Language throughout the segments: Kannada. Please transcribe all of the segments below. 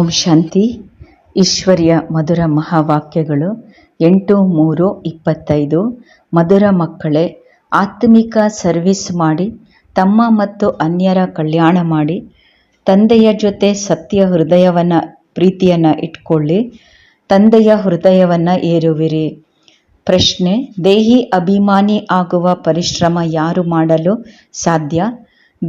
ಓಂ ಶಾಂತಿ. ಈಶ್ವರ್ಯ ಮಧುರ ಮಹಾವಾಕ್ಯಗಳು ಎಂಟು, ಮೂರು, ಇಪ್ಪತ್ತೈದು. ಮಧುರ ಮಕ್ಕಳೇ, ಆತ್ಮಿಕ ಸರ್ವಿಸ್ ಮಾಡಿ, ತಮ್ಮ ಮತ್ತು ಅನ್ಯರ ಕಲ್ಯಾಣ ಮಾಡಿ, ತಂದೆಯ ಜೊತೆ ಸತ್ಯ ಹೃದಯವನ್ನು ಪ್ರೀತಿಯನ್ನು ಇಟ್ಕೊಳ್ಳಿ, ತಂದೆಯ ಹೃದಯವನ್ನು ಏರುವಿರಿ. ಪ್ರಶ್ನೆ, ದೇಹಿ ಅಭಿಮಾನಿ ಆಗುವ ಪರಿಶ್ರಮ ಯಾರು ಮಾಡಲು ಸಾಧ್ಯ?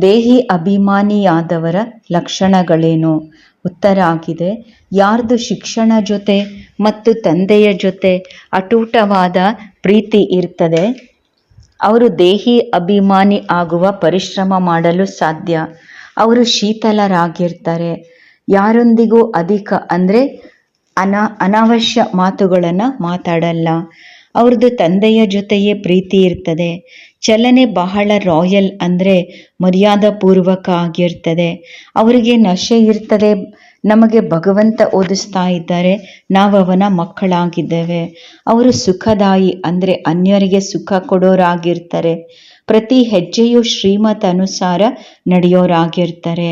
ದೇಹಿ ಅಭಿಮಾನಿಯಾದವರ ಲಕ್ಷಣಗಳೇನು? ಉತ್ತರ ಆಗಿದೆ. ಯಾರ್ದು ಶಿಕ್ಷಣ ಜೊತೆ ಮತ್ತು ತಂದೆಯ ಜೊತೆ ಅಟೂಟವಾದ ಪ್ರೀತಿ ಇರ್ತದೆ, ಅವರು ದೇಹಿ ಅಭಿಮಾನಿ ಆಗುವ ಪರಿಶ್ರಮ ಮಾಡಲು ಸಾಧ್ಯ. ಅವರು ಶೀತಲರಾಗಿರ್ತಾರೆ. ಯಾರೊಂದಿಗೂ ಅಧಿಕ ಅಂದರೆ ಅನಾ, ಅನಾವಶ್ಯ ಮಾತುಗಳನ್ನು ಮಾತಾಡಲ್ಲ. ಅವ್ರದ್ದು ತಂದೆಯ ಜೊತೆಯೇ ಪ್ರೀತಿ ಇರ್ತದೆ. ಚಲನೆ ಬಹಳ ರಾಯಲ್ ಅಂದರೆ ಮರ್ಯಾದಪೂರ್ವಕ ಆಗಿರ್ತದೆ. ಅವರಿಗೆ ನಶೆ ಇರ್ತದೆ. ನಮಗೆ ಭಗವಂತ ಓದಿಸ್ತಾ ಇದ್ದಾರೆ. ನಾವು ಅವನ ಮಕ್ಕಳಾಗಿದ್ದೇವೆ. ಅವರು ಸುಖದಾಯಿ ಅಂದರೆ ಅನ್ಯರಿಗೆ ಸುಖ ಕೊಡೋರಾಗಿರ್ತಾರೆ. ಪ್ರತಿ ಹೆಜ್ಜೆಯು ಶ್ರೀಮತ್ ಅನುಸಾರ ನಡೆಯೋರಾಗಿರ್ತಾರೆ.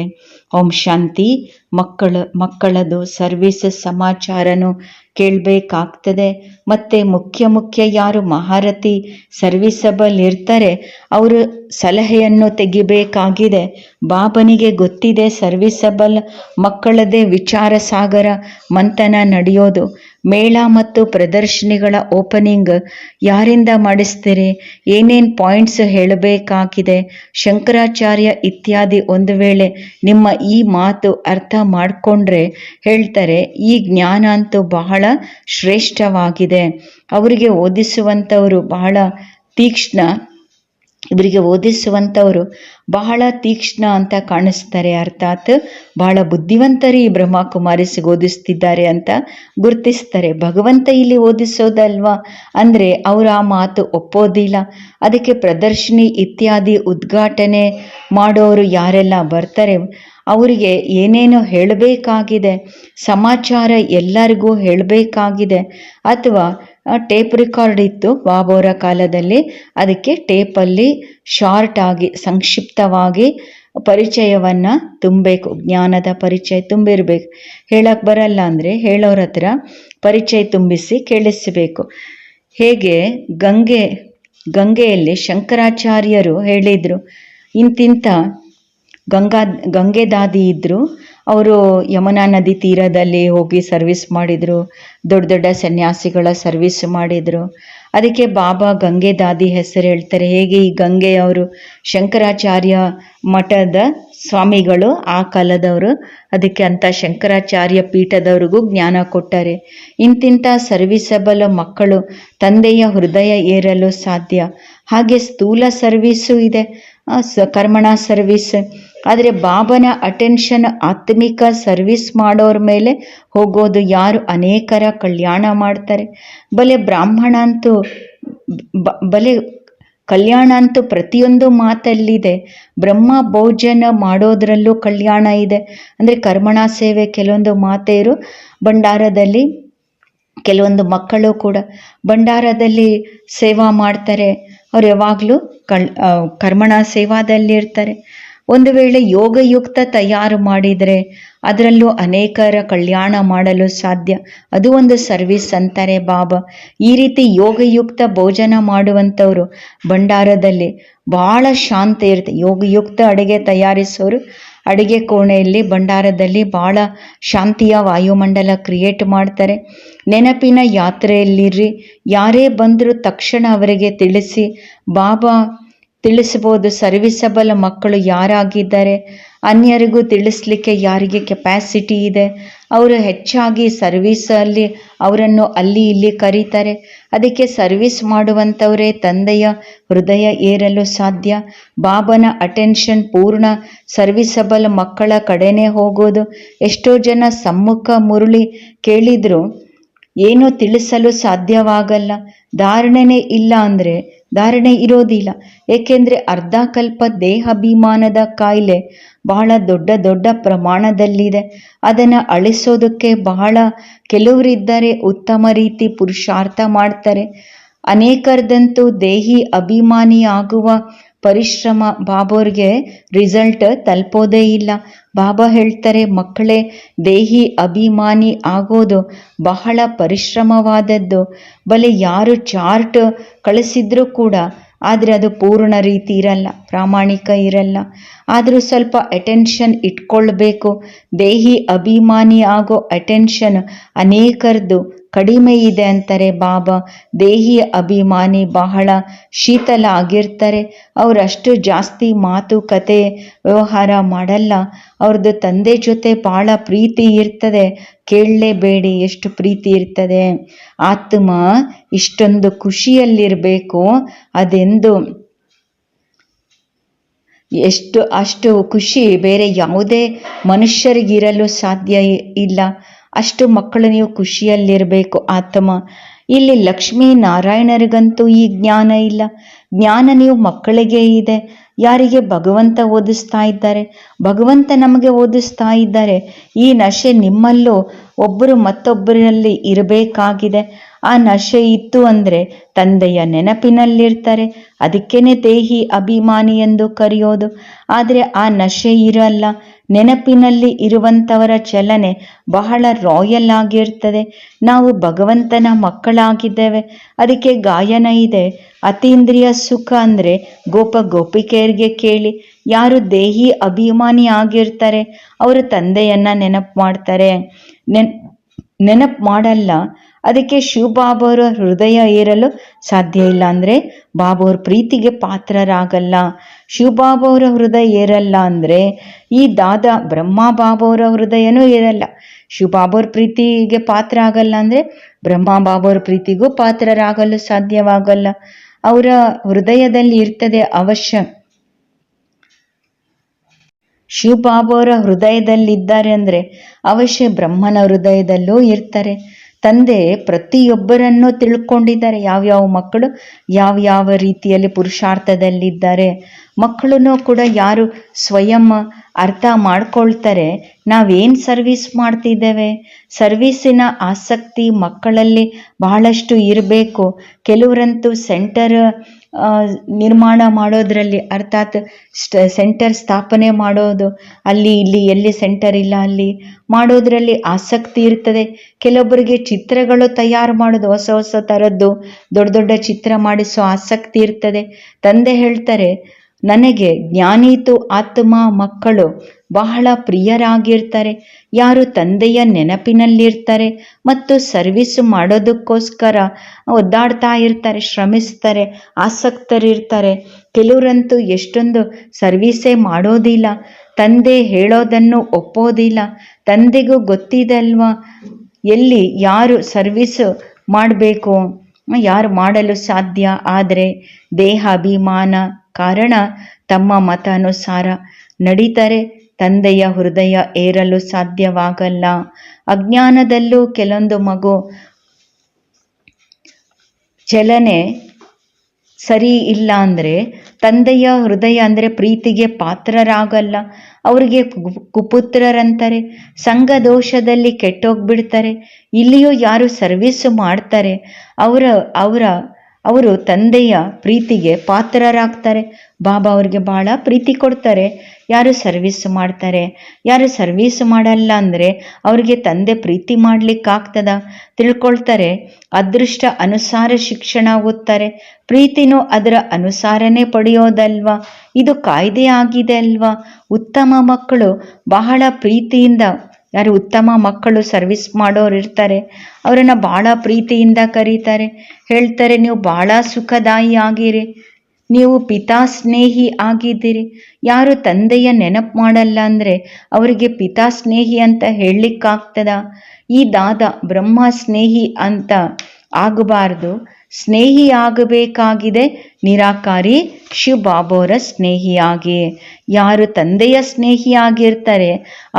ಓಂ ಶಾಂತಿ. ಮಕ್ಕಳ, ಮಕ್ಕಳದು ಸರ್ವಿಸ್ ಸಮಾಚಾರನು ಕೇಳಬೇಕಾಗ್ತದೆ. ಮತ್ತು ಮುಖ್ಯ ಮುಖ್ಯ ಯಾರು ಮಹಾರಥಿ ಸರ್ವಿಸಬಲ್ ಇರ್ತಾರೆ ಅವರು ಸಲಹೆಯನ್ನು ತೆಗಿಬೇಕಾಗಿದೆ. ಬಾಬನಿಗೆ ಗೊತ್ತಿದೆ, ಸರ್ವಿಸಬಲ್ ಮಕ್ಕಳದೇ ವಿಚಾರ ಸಾಗರ ಮಂಥನ ನಡೆಯೋದು. ಮೇಳ ಮತ್ತು ಪ್ರದರ್ಶನಿಗಳ ಓಪನಿಂಗ್ ಯಾರಿಂದ ಮಾಡಿಸ್ತೀರಿ? ಏನೇನು ಪಾಯಿಂಟ್ಸ್ ಹೇಳಬೇಕಾಗಿದೆ? ಶಂಕರಾಚಾರ್ಯ ಇತ್ಯಾದಿ ಒಂದು ವೇಳೆ ನಿಮ್ಮ ಈ ಮಾತು ಅರ್ಥ ಮಾಡಿಕೊಂಡ್ರೆ ಹೇಳ್ತಾರೆ, ಈ ಜ್ಞಾನ ಅಂತೂ ಬಹಳ ಶ್ರೇಷ್ಠವಾಗಿದೆ. ಅವರಿಗೆ ಓದಿಸುವಂಥವರು ಬಹಳ ತೀಕ್ಷ್ಣ. ಇವರಿಗೆ ಓದಿಸುವಂಥವರು ಬಹಳ ತೀಕ್ಷ್ಣ ಅಂತ ಕಾಣಿಸ್ತಾರೆ. ಅರ್ಥಾತ್ ಬಹಳ ಬುದ್ಧಿವಂತರು ಬ್ರಹ್ಮಕುಮಾರಿಸಿಗೆ ಓದಿಸ್ತಿದ್ದಾರೆ ಅಂತ ಗುರುತಿಸ್ತಾರೆ. ಭಗವಂತ ಇಲ್ಲಿ ಓದಿಸೋದಲ್ವಾ? ಅಂದರೆ ಅವರು ಆ ಮಾತು ಒಪ್ಪೋದಿಲ್ಲ. ಅದಕ್ಕೆ ಪ್ರದರ್ಶಿನಿ ಇತ್ಯಾದಿ ಉದ್ಘಾಟನೆ ಮಾಡೋರು ಯಾರೆಲ್ಲ ಬರ್ತಾರೆ, ಅವರಿಗೆ ಏನೇನು ಹೇಳಬೇಕಾಗಿದೆ, ಸಮಾಚಾರ ಎಲ್ಲರಿಗೂ ಹೇಳಬೇಕಾಗಿದೆ, ಅಥವಾ ಟೇಪ್ ರೆಕಾರ್ಡ್ ಇತ್ತು ಬಾಬೋರ ಕಾಲದಲ್ಲಿ. ಅದಕ್ಕೆ ಟೇಪಲ್ಲಿ ಶಾರ್ಟ್ ಆಗಿ, ಸಂಕ್ಷಿಪ್ತವಾಗಿ ಪರಿಚಯವನ್ನು ತುಂಬಬೇಕು, ಜ್ಞಾನದ ಪರಿಚಯ ತುಂಬಿರಬೇಕು. ಹೇಳಕ್ಕೆ ಬರಲ್ಲ ಅಂದರೆ ಹೇಳೋರ ಹತ್ರ ಪರಿಚಯ ತುಂಬಿಸಿ ಕೇಳಿಸಬೇಕು. ಹೇಗೆ ಗಂಗೆ, ಗಂಗೆಯಲ್ಲಿ ಶಂಕರಾಚಾರ್ಯರು ಹೇಳಿದರು ಇಂತಿಂಥ ಗಂಗಾ ಗಂಗೆ ದಾದಿ ಇದ್ದರು ಅವರು ಯಮುನಾ ನದಿ ತೀರದಲ್ಲಿ ಹೋಗಿ ಸರ್ವಿಸ್ ಮಾಡಿದರು, ದೊಡ್ಡ ದೊಡ್ಡ ಸನ್ಯಾಸಿಗಳ ಸರ್ವಿಸ್ ಮಾಡಿದರು. ಅದಕ್ಕೆ ಬಾಬಾ ಗಂಗೆ ದಾದಿ ಹೆಸರು ಹೇಳ್ತಾರೆ. ಹೇಗೆ ಈ ಗಂಗೆ ಅವರು ಶಂಕರಾಚಾರ್ಯ ಮಠದ ಸ್ವಾಮಿಗಳು ಆ ಕಾಲದವರು, ಅದಕ್ಕೆ ಅಂತ ಶಂಕರಾಚಾರ್ಯ ಪೀಠದವ್ರಿಗೂ ಜ್ಞಾನ ಕೊಟ್ಟಾರೆ. ಇಂತಿಂಥ ಸರ್ವಿಸಬಲ ಮಕ್ಕಳು ತಂದೆಯ ಹೃದಯ ಏರಲು ಸಾಧ್ಯ. ಹಾಗೆ ಸ್ಥೂಲ ಸರ್ವೀಸು ಇದೆ. ಕರ್ಮಣ ಸರ್ವಿಸ್ ಆದರೆ ಬಾಬನ ಅಟೆನ್ಷನ್ ಆತ್ಮಿಕ ಸರ್ವಿಸ್ ಮಾಡೋರ ಮೇಲೆ ಹೋಗೋದು ಯಾರು ಅನೇಕರ ಕಲ್ಯಾಣ ಮಾಡ್ತಾರೆ. ಬಲೆ ಬ್ರಾಹ್ಮಣ ಅಂತೂ ಬಲೆ ಕಲ್ಯಾಣ ಅಂತೂ ಪ್ರತಿಯೊಂದು ಮಾತಲ್ಲಿದೆ. ಬ್ರಹ್ಮ ಭೋಜನ ಮಾಡೋದ್ರಲ್ಲೂ ಕಲ್ಯಾಣ ಇದೆ. ಅಂದರೆ ಕರ್ಮಣ ಸೇವೆ ಕೆಲವೊಂದು ಮಾತೆಯರು ಭಂಡಾರದಲ್ಲಿ ಕೆಲವೊಂದು ಮಕ್ಕಳು ಕೂಡ ಭಂಡಾರದಲ್ಲಿ ಸೇವಾ ಮಾಡ್ತಾರೆ. ಅವ್ರು ಯಾವಾಗಲೂ ಕಳ್ ಕರ್ಮಣ ಸೇವಾದಲ್ಲಿರ್ತಾರೆ. ಒಂದು ವೇಳೆ ಯೋಗಯುಕ್ತ ತಯಾರು ಮಾಡಿದರೆ ಅದರಲ್ಲೂ ಅನೇಕರ ಕಲ್ಯಾಣ ಮಾಡಲು ಸಾಧ್ಯ. ಅದು ಒಂದು ಸರ್ವಿಸ್ ಅಂತಾರೆ ಬಾಬಾ. ಈ ರೀತಿ ಯೋಗಯುಕ್ತ ಭೋಜನ ಮಾಡುವಂಥವ್ರು ಭಂಡಾರದಲ್ಲಿ ಭಾಳ ಶಾಂತಿ ಇರುತ್ತೆ. ಯೋಗಯುಕ್ತ ಅಡುಗೆ ತಯಾರಿಸೋರು ಅಡುಗೆ ಕೋಣೆಯಲ್ಲಿ ಭಂಡಾರದಲ್ಲಿ ಭಾಳ ಶಾಂತಿಯ ವಾಯುಮಂಡಲ ಕ್ರಿಯೇಟ್ ಮಾಡ್ತಾರೆ. ನೆನಪಿನ ಯಾತ್ರೆಯಲ್ಲಿರ್ರಿ. ಯಾರೇ ಬಂದರೂ ತಕ್ಷಣ ಅವರಿಗೆ ತಿಳಿಸಿ, ಬಾಬಾ ತಿಳಿಸ್ಬೋದು ಸರ್ವಿಸಬಲ್ ಮಕ್ಕಳು ಯಾರಾಗಿದ್ದಾರೆ? ಅನ್ಯರಿಗೂ ತಿಳಿಸ್ಲಿಕ್ಕೆ ಯಾರಿಗೆ ಕೆಪ್ಯಾಸಿಟಿ ಇದೆ? ಅವರು ಹೆಚ್ಚಾಗಿ ಸರ್ವಿಸಲ್ಲಿ ಅವರನ್ನು ಅಲ್ಲಿ ಇಲ್ಲಿ ಕರೀತಾರೆ. ಅದಕ್ಕೆ ಸರ್ವಿಸ್ ಮಾಡುವಂಥವರೇ ತಂದೆಯ ಹೃದಯ ಏರಲು ಸಾಧ್ಯ. ಬಾಬನ ಅಟೆನ್ಷನ್ ಪೂರ್ಣ ಸರ್ವಿಸಬಲ್ ಮಕ್ಕಳ ಕಡೆನೇ ಹೋಗೋದು. ಎಷ್ಟೋ ಜನ ಸಮ್ಮುಖ ಮುರುಳಿ ಕೇಳಿದ್ರು, ಏನು ತಿಳಿಸಲು ಸಾಧ್ಯವಾಗಲ್ಲ. ಧಾರಣೆನೇ ಇಲ್ಲ ಅಂದರೆ ಧಾರಣೆ ಇರೋದಿಲ್ಲ. ಏಕೆಂದರೆ ಅರ್ಧಕಲ್ಪ ದೇಹಾಭಿಮಾನದ ಕಾಯಿಲೆ ಬಹಳ ದೊಡ್ಡ ದೊಡ್ಡ ಪ್ರಮಾಣದಲ್ಲಿದೆ. ಅದನ್ನು ಅಳಿಸೋದಕ್ಕೆ ಬಹಳ ಕೆಲವರಿದ್ದಾರೆ ಉತ್ತಮ ರೀತಿ ಪುರುಷಾರ್ಥ ಮಾಡ್ತಾರೆ. ಅನೇಕರದಂತೂ ದೇಹಿ ಅಭಿಮಾನಿ ಆಗುವ ಪರಿಶ್ರಮ ಬಾಬೋರ್ಗೆ ರಿಸಲ್ಟ್ ತಲುಪೋದೇ ಇಲ್ಲ. ಬಾಬಾ ಹೇಳ್ತಾರೆ, ಮಕ್ಕಳೇ, ದೇಹಿ ಅಭಿಮಾನಿ ಆಗೋದು ಬಹಳ ಪರಿಶ್ರಮವಾದದ್ದು. ಬಲೆ ಯಾರು ಚಾರ್ಟ್ ಕಳಿಸಿದ್ರೂ ಕೂಡ ಆದರೆ ಅದು ಪೂರ್ಣ ರೀತಿ ಇರಲ್ಲ, ಪ್ರಾಮಾಣಿಕ ಇರಲ್ಲ. ಆದರೂ ಸ್ವಲ್ಪ ಅಟೆನ್ಷನ್ ಇಟ್ಕೊಳ್ಬೇಕು. ದೇಹಿ ಅಭಿಮಾನಿ ಆಗೋ ಅಟೆನ್ಷನ್ ಅನೇಕರದು ಕಡಿಮೆ ಇದೆ ಅಂತಾರೆ ಬಾಬಾ. ದೇಹಿ ಅಭಿಮಾನಿ ಬಹಳ ಶೀತಲ ಆಗಿರ್ತಾರೆ. ಅವರಷ್ಟು ಜಾಸ್ತಿ ಮಾತುಕತೆ ವ್ಯವಹಾರ ಮಾಡಲ್ಲ. ಅವ್ರದ್ದು ತಂದೆ ಜೊತೆ ಭಾಳ ಪ್ರೀತಿ ಇರ್ತದೆ. ಕೇಳಲೇಬೇಡಿ ಎಷ್ಟು ಪ್ರೀತಿ ಇರ್ತದೆ. ಆತ್ಮ ಇಷ್ಟೊಂದು ಖುಷಿಯಲ್ಲಿರಬೇಕು. ಅದೆಂದು? ಎಷ್ಟು ಅಷ್ಟು ಖುಷಿ. ಬೇರೆ ಯಾವುದೇ ಮನುಷ್ಯರಿಗಿರಲು ಸಾಧ್ಯ ಇಲ್ಲ. ಅಷ್ಟು ಮಕ್ಕಳು ನೀವು ಖುಷಿಯಲ್ಲಿರಬೇಕು ಆತ್ಮ. ಇಲ್ಲಿ ಲಕ್ಷ್ಮೀ ನಾರಾಯಣರಿಗಂತೂ ಈ ಜ್ಞಾನ ಇಲ್ಲ. ಜ್ಞಾನ ನೀವು ಮಕ್ಕಳಿಗೆ ಇದೆ. ಯಾರಿಗೆ ಭಗವಂತ ಓದಿಸ್ತಾ ಇದ್ದಾರೆ? ಭಗವಂತ ನಮಗೆ ಓದಿಸ್ತಾ ಇದ್ದಾರೆ. ಈ ನಶೆ ನಿಮ್ಮಲ್ಲೂ? ಒಬ್ಬರು ಮತ್ತೊಬ್ಬರಲ್ಲಿ ಇರಬೇಕಾಗಿದೆ. ಆ ನಶೆ ಇತ್ತು ಅಂದರೆ ತಂದೆಯ ನೆನಪಿನಲ್ಲಿರ್ತಾರೆ. ಅದಕ್ಕೇನೆ ದೇಹಿ ಅಭಿಮಾನಿ ಎಂದು ಕರೆಯೋದು. ಆದರೆ ಆ ನಶೆ ಇರಲ್ಲ. ನೆನಪಿನಲ್ಲಿ ಇರುವಂಥವರ ಚಲನೆ ಬಹಳ ರಾಯಲ್ ಆಗಿರ್ತದೆ. ನಾವು ಭಗವಂತನ ಮಕ್ಕಳಾಗಿದ್ದೇವೆ. ಅದಕ್ಕೆ ಗಾಯನ ಇದೆ. ಅತೀಂದ್ರಿಯ ಸುಖ ಅಂದರೆ ಗೋಪ ಗೋಪಿಕೆಯರಿಗೆ ಕೇಳಿ. ಯಾರು ದೇಹಿ ಅಭಿಮಾನಿ ಆಗಿರ್ತಾರೆ, ಅವರು ತಂದೆಯನ್ನ ನೆನಪು ಮಾಡ್ತಾರೆ. ನೆನ್, ನೆನಪು ಮಾಡಲ್ಲ ಅದಕ್ಕೆ ಶಿವಬಾಬಾವರ ಹೃದಯ ಏರಲು ಸಾಧ್ಯ ಇಲ್ಲ ಅಂದರೆ ಬಾಬಾವ್ರ ಪ್ರೀತಿಗೆ ಪಾತ್ರರಾಗಲ್ಲ. ಶಿವಬಾಬಾವರ ಹೃದಯ ಏರಲ್ಲ ಅಂದರೆ ಈ ದಾದಾ ಬ್ರಹ್ಮ ಬಾಬಾವರ ಹೃದಯನೂ ಏರಲ್ಲ. ಶಿವಬಾಬಾವ್ರ ಪ್ರೀತಿಗೆ ಪಾತ್ರ ಆಗಲ್ಲ ಅಂದರೆ ಬ್ರಹ್ಮ ಬಾಬಾವ್ರ ಪ್ರೀತಿಗೂ ಪಾತ್ರರಾಗಲು ಸಾಧ್ಯವಾಗಲ್ಲ. ಅವರ ಹೃದಯದಲ್ಲಿ ಇರ್ತದೆ ಅವಶ್ಯ. ಶಿವಬಾಬಾವರ ಹೃದಯದಲ್ಲಿದ್ದಾರೆ ಅಂದರೆ ಅವಶ್ಯ ಬ್ರಹ್ಮನ ಹೃದಯದಲ್ಲೂ ಇರ್ತಾರೆ. ತಂದೆ ಪ್ರತಿಯೊಬ್ಬರನ್ನು ತಿಳ್ಕೊಂಡಿದ್ದಾರೆ. ಯಾವ್ಯಾವ ಮಕ್ಕಳು ಯಾವ್ಯಾವ ಯಾವ ರೀತಿಯಲ್ಲಿ ಪುರುಷಾರ್ಥದಲ್ಲಿದ್ದಾರೆ. ಮಕ್ಕಳನ್ನು ಕೂಡ ಯಾರು ಸ್ವಯಂ ಅರ್ಥ ಮಾಡ್ಕೊಳ್ತಾರೆ. ನಾವೇನು ಸರ್ವಿಸ್ ಮಾಡ್ತಿದ್ದೇವೆ? ಸರ್ವೀಸಿನ ಆಸಕ್ತಿ ಮಕ್ಕಳಲ್ಲಿ ಬಹಳಷ್ಟು ಇರಬೇಕು. ಕೆಲವರಂತೂ ಸೆಂಟರ್ ನಿರ್ಮಾಣ ಮಾಡೋದ್ರಲ್ಲಿ ಅರ್ಥಾತ್ ಸ್ಟ್ ಸೆಂಟರ್ ಸ್ಥಾಪನೆ ಮಾಡೋದು, ಅಲ್ಲಿ ಇಲ್ಲಿ ಎಲ್ಲಿ ಸೆಂಟರ್ ಇಲ್ಲ ಅಲ್ಲಿ ಮಾಡೋದ್ರಲ್ಲಿ ಆಸಕ್ತಿ ಇರ್ತದೆ. ಕೆಲವೊಬ್ಬರಿಗೆ ಚಿತ್ರಗಳು ತಯಾರು ಮಾಡೋದು, ಹೊಸ ಹೊಸ ಥರದ್ದು ದೊಡ್ಡ ದೊಡ್ಡ ಚಿತ್ರ ಮಾಡಿಸೋ ಆಸಕ್ತಿ ಇರ್ತದೆ. ತಂದೆ ಹೇಳ್ತಾರೆ ನನಗೆ ಜ್ಞಾನೀತು ಆತ್ಮ ಮಕ್ಕಳು ಬಹಳ ಪ್ರಿಯರಾಗಿರ್ತಾರೆ. ಯಾರು ತಂದೆಯ ನೆನಪಿನಲ್ಲಿರ್ತಾರೆ ಮತ್ತು ಸರ್ವಿಸ್ ಮಾಡೋದಕ್ಕೋಸ್ಕರ ಒದ್ದಾಡ್ತಾ ಇರ್ತಾರೆ, ಶ್ರಮಿಸ್ತಾರೆ, ಆಸಕ್ತರಿರ್ತಾರೆ. ಕೆಲವರಂತೂ ಎಷ್ಟೊಂದು ಸರ್ವೀಸೇ ಮಾಡೋದಿಲ್ಲ. ತಂದೆ ಹೇಳೋದನ್ನು ಒಪ್ಪೋದಿಲ್ಲ. ತಂದೆಗೂ ಗೊತ್ತಿದೆ ಅಲ್ವಾ ಎಲ್ಲಿ ಯಾರು ಸರ್ವಿಸ್ ಮಾಡಬೇಕು? ಯಾರು ಮಾಡಲು ಸಾಧ್ಯ? ಆದರೆ ದೇಹಾಭಿಮಾನ ಕಾರಣ ತಮ್ಮ ಮತಾನುಸಾರ ನಡೀತಾರೆ ತಂದೆಯ ಹೃದಯ ಏರಲು ಸಾಧ್ಯವಾಗಲ್ಲ. ಅಜ್ಞಾನದಲ್ಲೂ ಕೆಲವೊಂದು ಮಗು ಚಲನೆ ಸರಿ ಇಲ್ಲ ಅಂದರೆ ತಂದೆಯ ಹೃದಯ ಅಂದರೆ ಪ್ರೀತಿಗೆ ಪಾತ್ರರಾಗಲ್ಲ. ಅವರಿಗೆ ಕುಪುತ್ರರಂತಾರೆ, ಸಂಘ ದೋಷದಲ್ಲಿ ಕೆಟ್ಟೋಗ್ಬಿಡ್ತಾರೆ. ಇಲ್ಲಿಯೂ ಯಾರು ಸರ್ವಿಸ್ ಮಾಡ್ತಾರೆ? ಅವರ ಅವರ ಅವರು ತಂದೆಯ ಪ್ರೀತಿಗೆ ಪಾತ್ರರಾಗ್ತಾರೆ. ಬಾಬಾ ಅವ್ರಿಗೆ ಭಾಳ ಪ್ರೀತಿ ಕೊಡ್ತಾರೆ. ಯಾರು ಸರ್ವಿಸ್ ಮಾಡ್ತಾರೆ? ಯಾರು ಸರ್ವಿಸ್ ಮಾಡಲ್ಲ ಅಂದರೆ ಅವರಿಗೆ ತಂದೆ ಪ್ರೀತಿ ಮಾಡಲಿಕ್ಕಾಗ್ತದ? ತಿಳ್ಕೊಳ್ತಾರೆ. ಅದೃಷ್ಟ ಅನುಸಾರ ಶಿಕ್ಷಣ ಓದ್ತಾರೆ. ಪ್ರೀತಿನೂ ಅದರ ಅನುಸಾರನೇ ಪಡೆಯೋದಲ್ವಾ? ಇದು ಕಾಯ್ದೆ ಆಗಿದೆ ಅಲ್ವಾ? ಉತ್ತಮ ಮಕ್ಕಳು ಬಹಳ ಪ್ರೀತಿಯಿಂದ ಯಾರು ಉತ್ತಮ ಮಕ್ಕಳು ಸರ್ವಿಸ್ ಮಾಡೋರು ಇರ್ತಾರೆ, ಅವರನ್ನು ಭಾಳ ಪ್ರೀತಿಯಿಂದ ಕರೀತಾರೆ. ಹೇಳ್ತಾರೆ, ನೀವು ಭಾಳ ಸುಖದಾಯಿ ಆಗಿರಿ, ನೀವು ಪಿತಾ ಸ್ನೇಹಿ ಆಗಿದ್ದೀರಿ. ಯಾರು ತಂದೆಯ ನೆನಪು ಮಾಡಲ್ಲ ಅಂದರೆ ಅವರಿಗೆ ಪಿತಾ ಸ್ನೇಹಿ ಅಂತ ಹೇಳಲಿಕ್ಕಾಗ್ತದ? ಈ ದಾದ ಬ್ರಹ್ಮ ಸ್ನೇಹಿ ಅಂತ ಆಗಬಾರ್ದು. ಸ್ನೇಹಿ ಆಗಬೇಕಾಗಿದೆ ನಿರಾಕಾರಿ ಶಿವ್ ಬಾಬೋರ ಸ್ನೇಹಿಯಾಗಿ. ಯಾರು ತಂದೆಯ ಸ್ನೇಹಿಯಾಗಿರ್ತಾರೆ,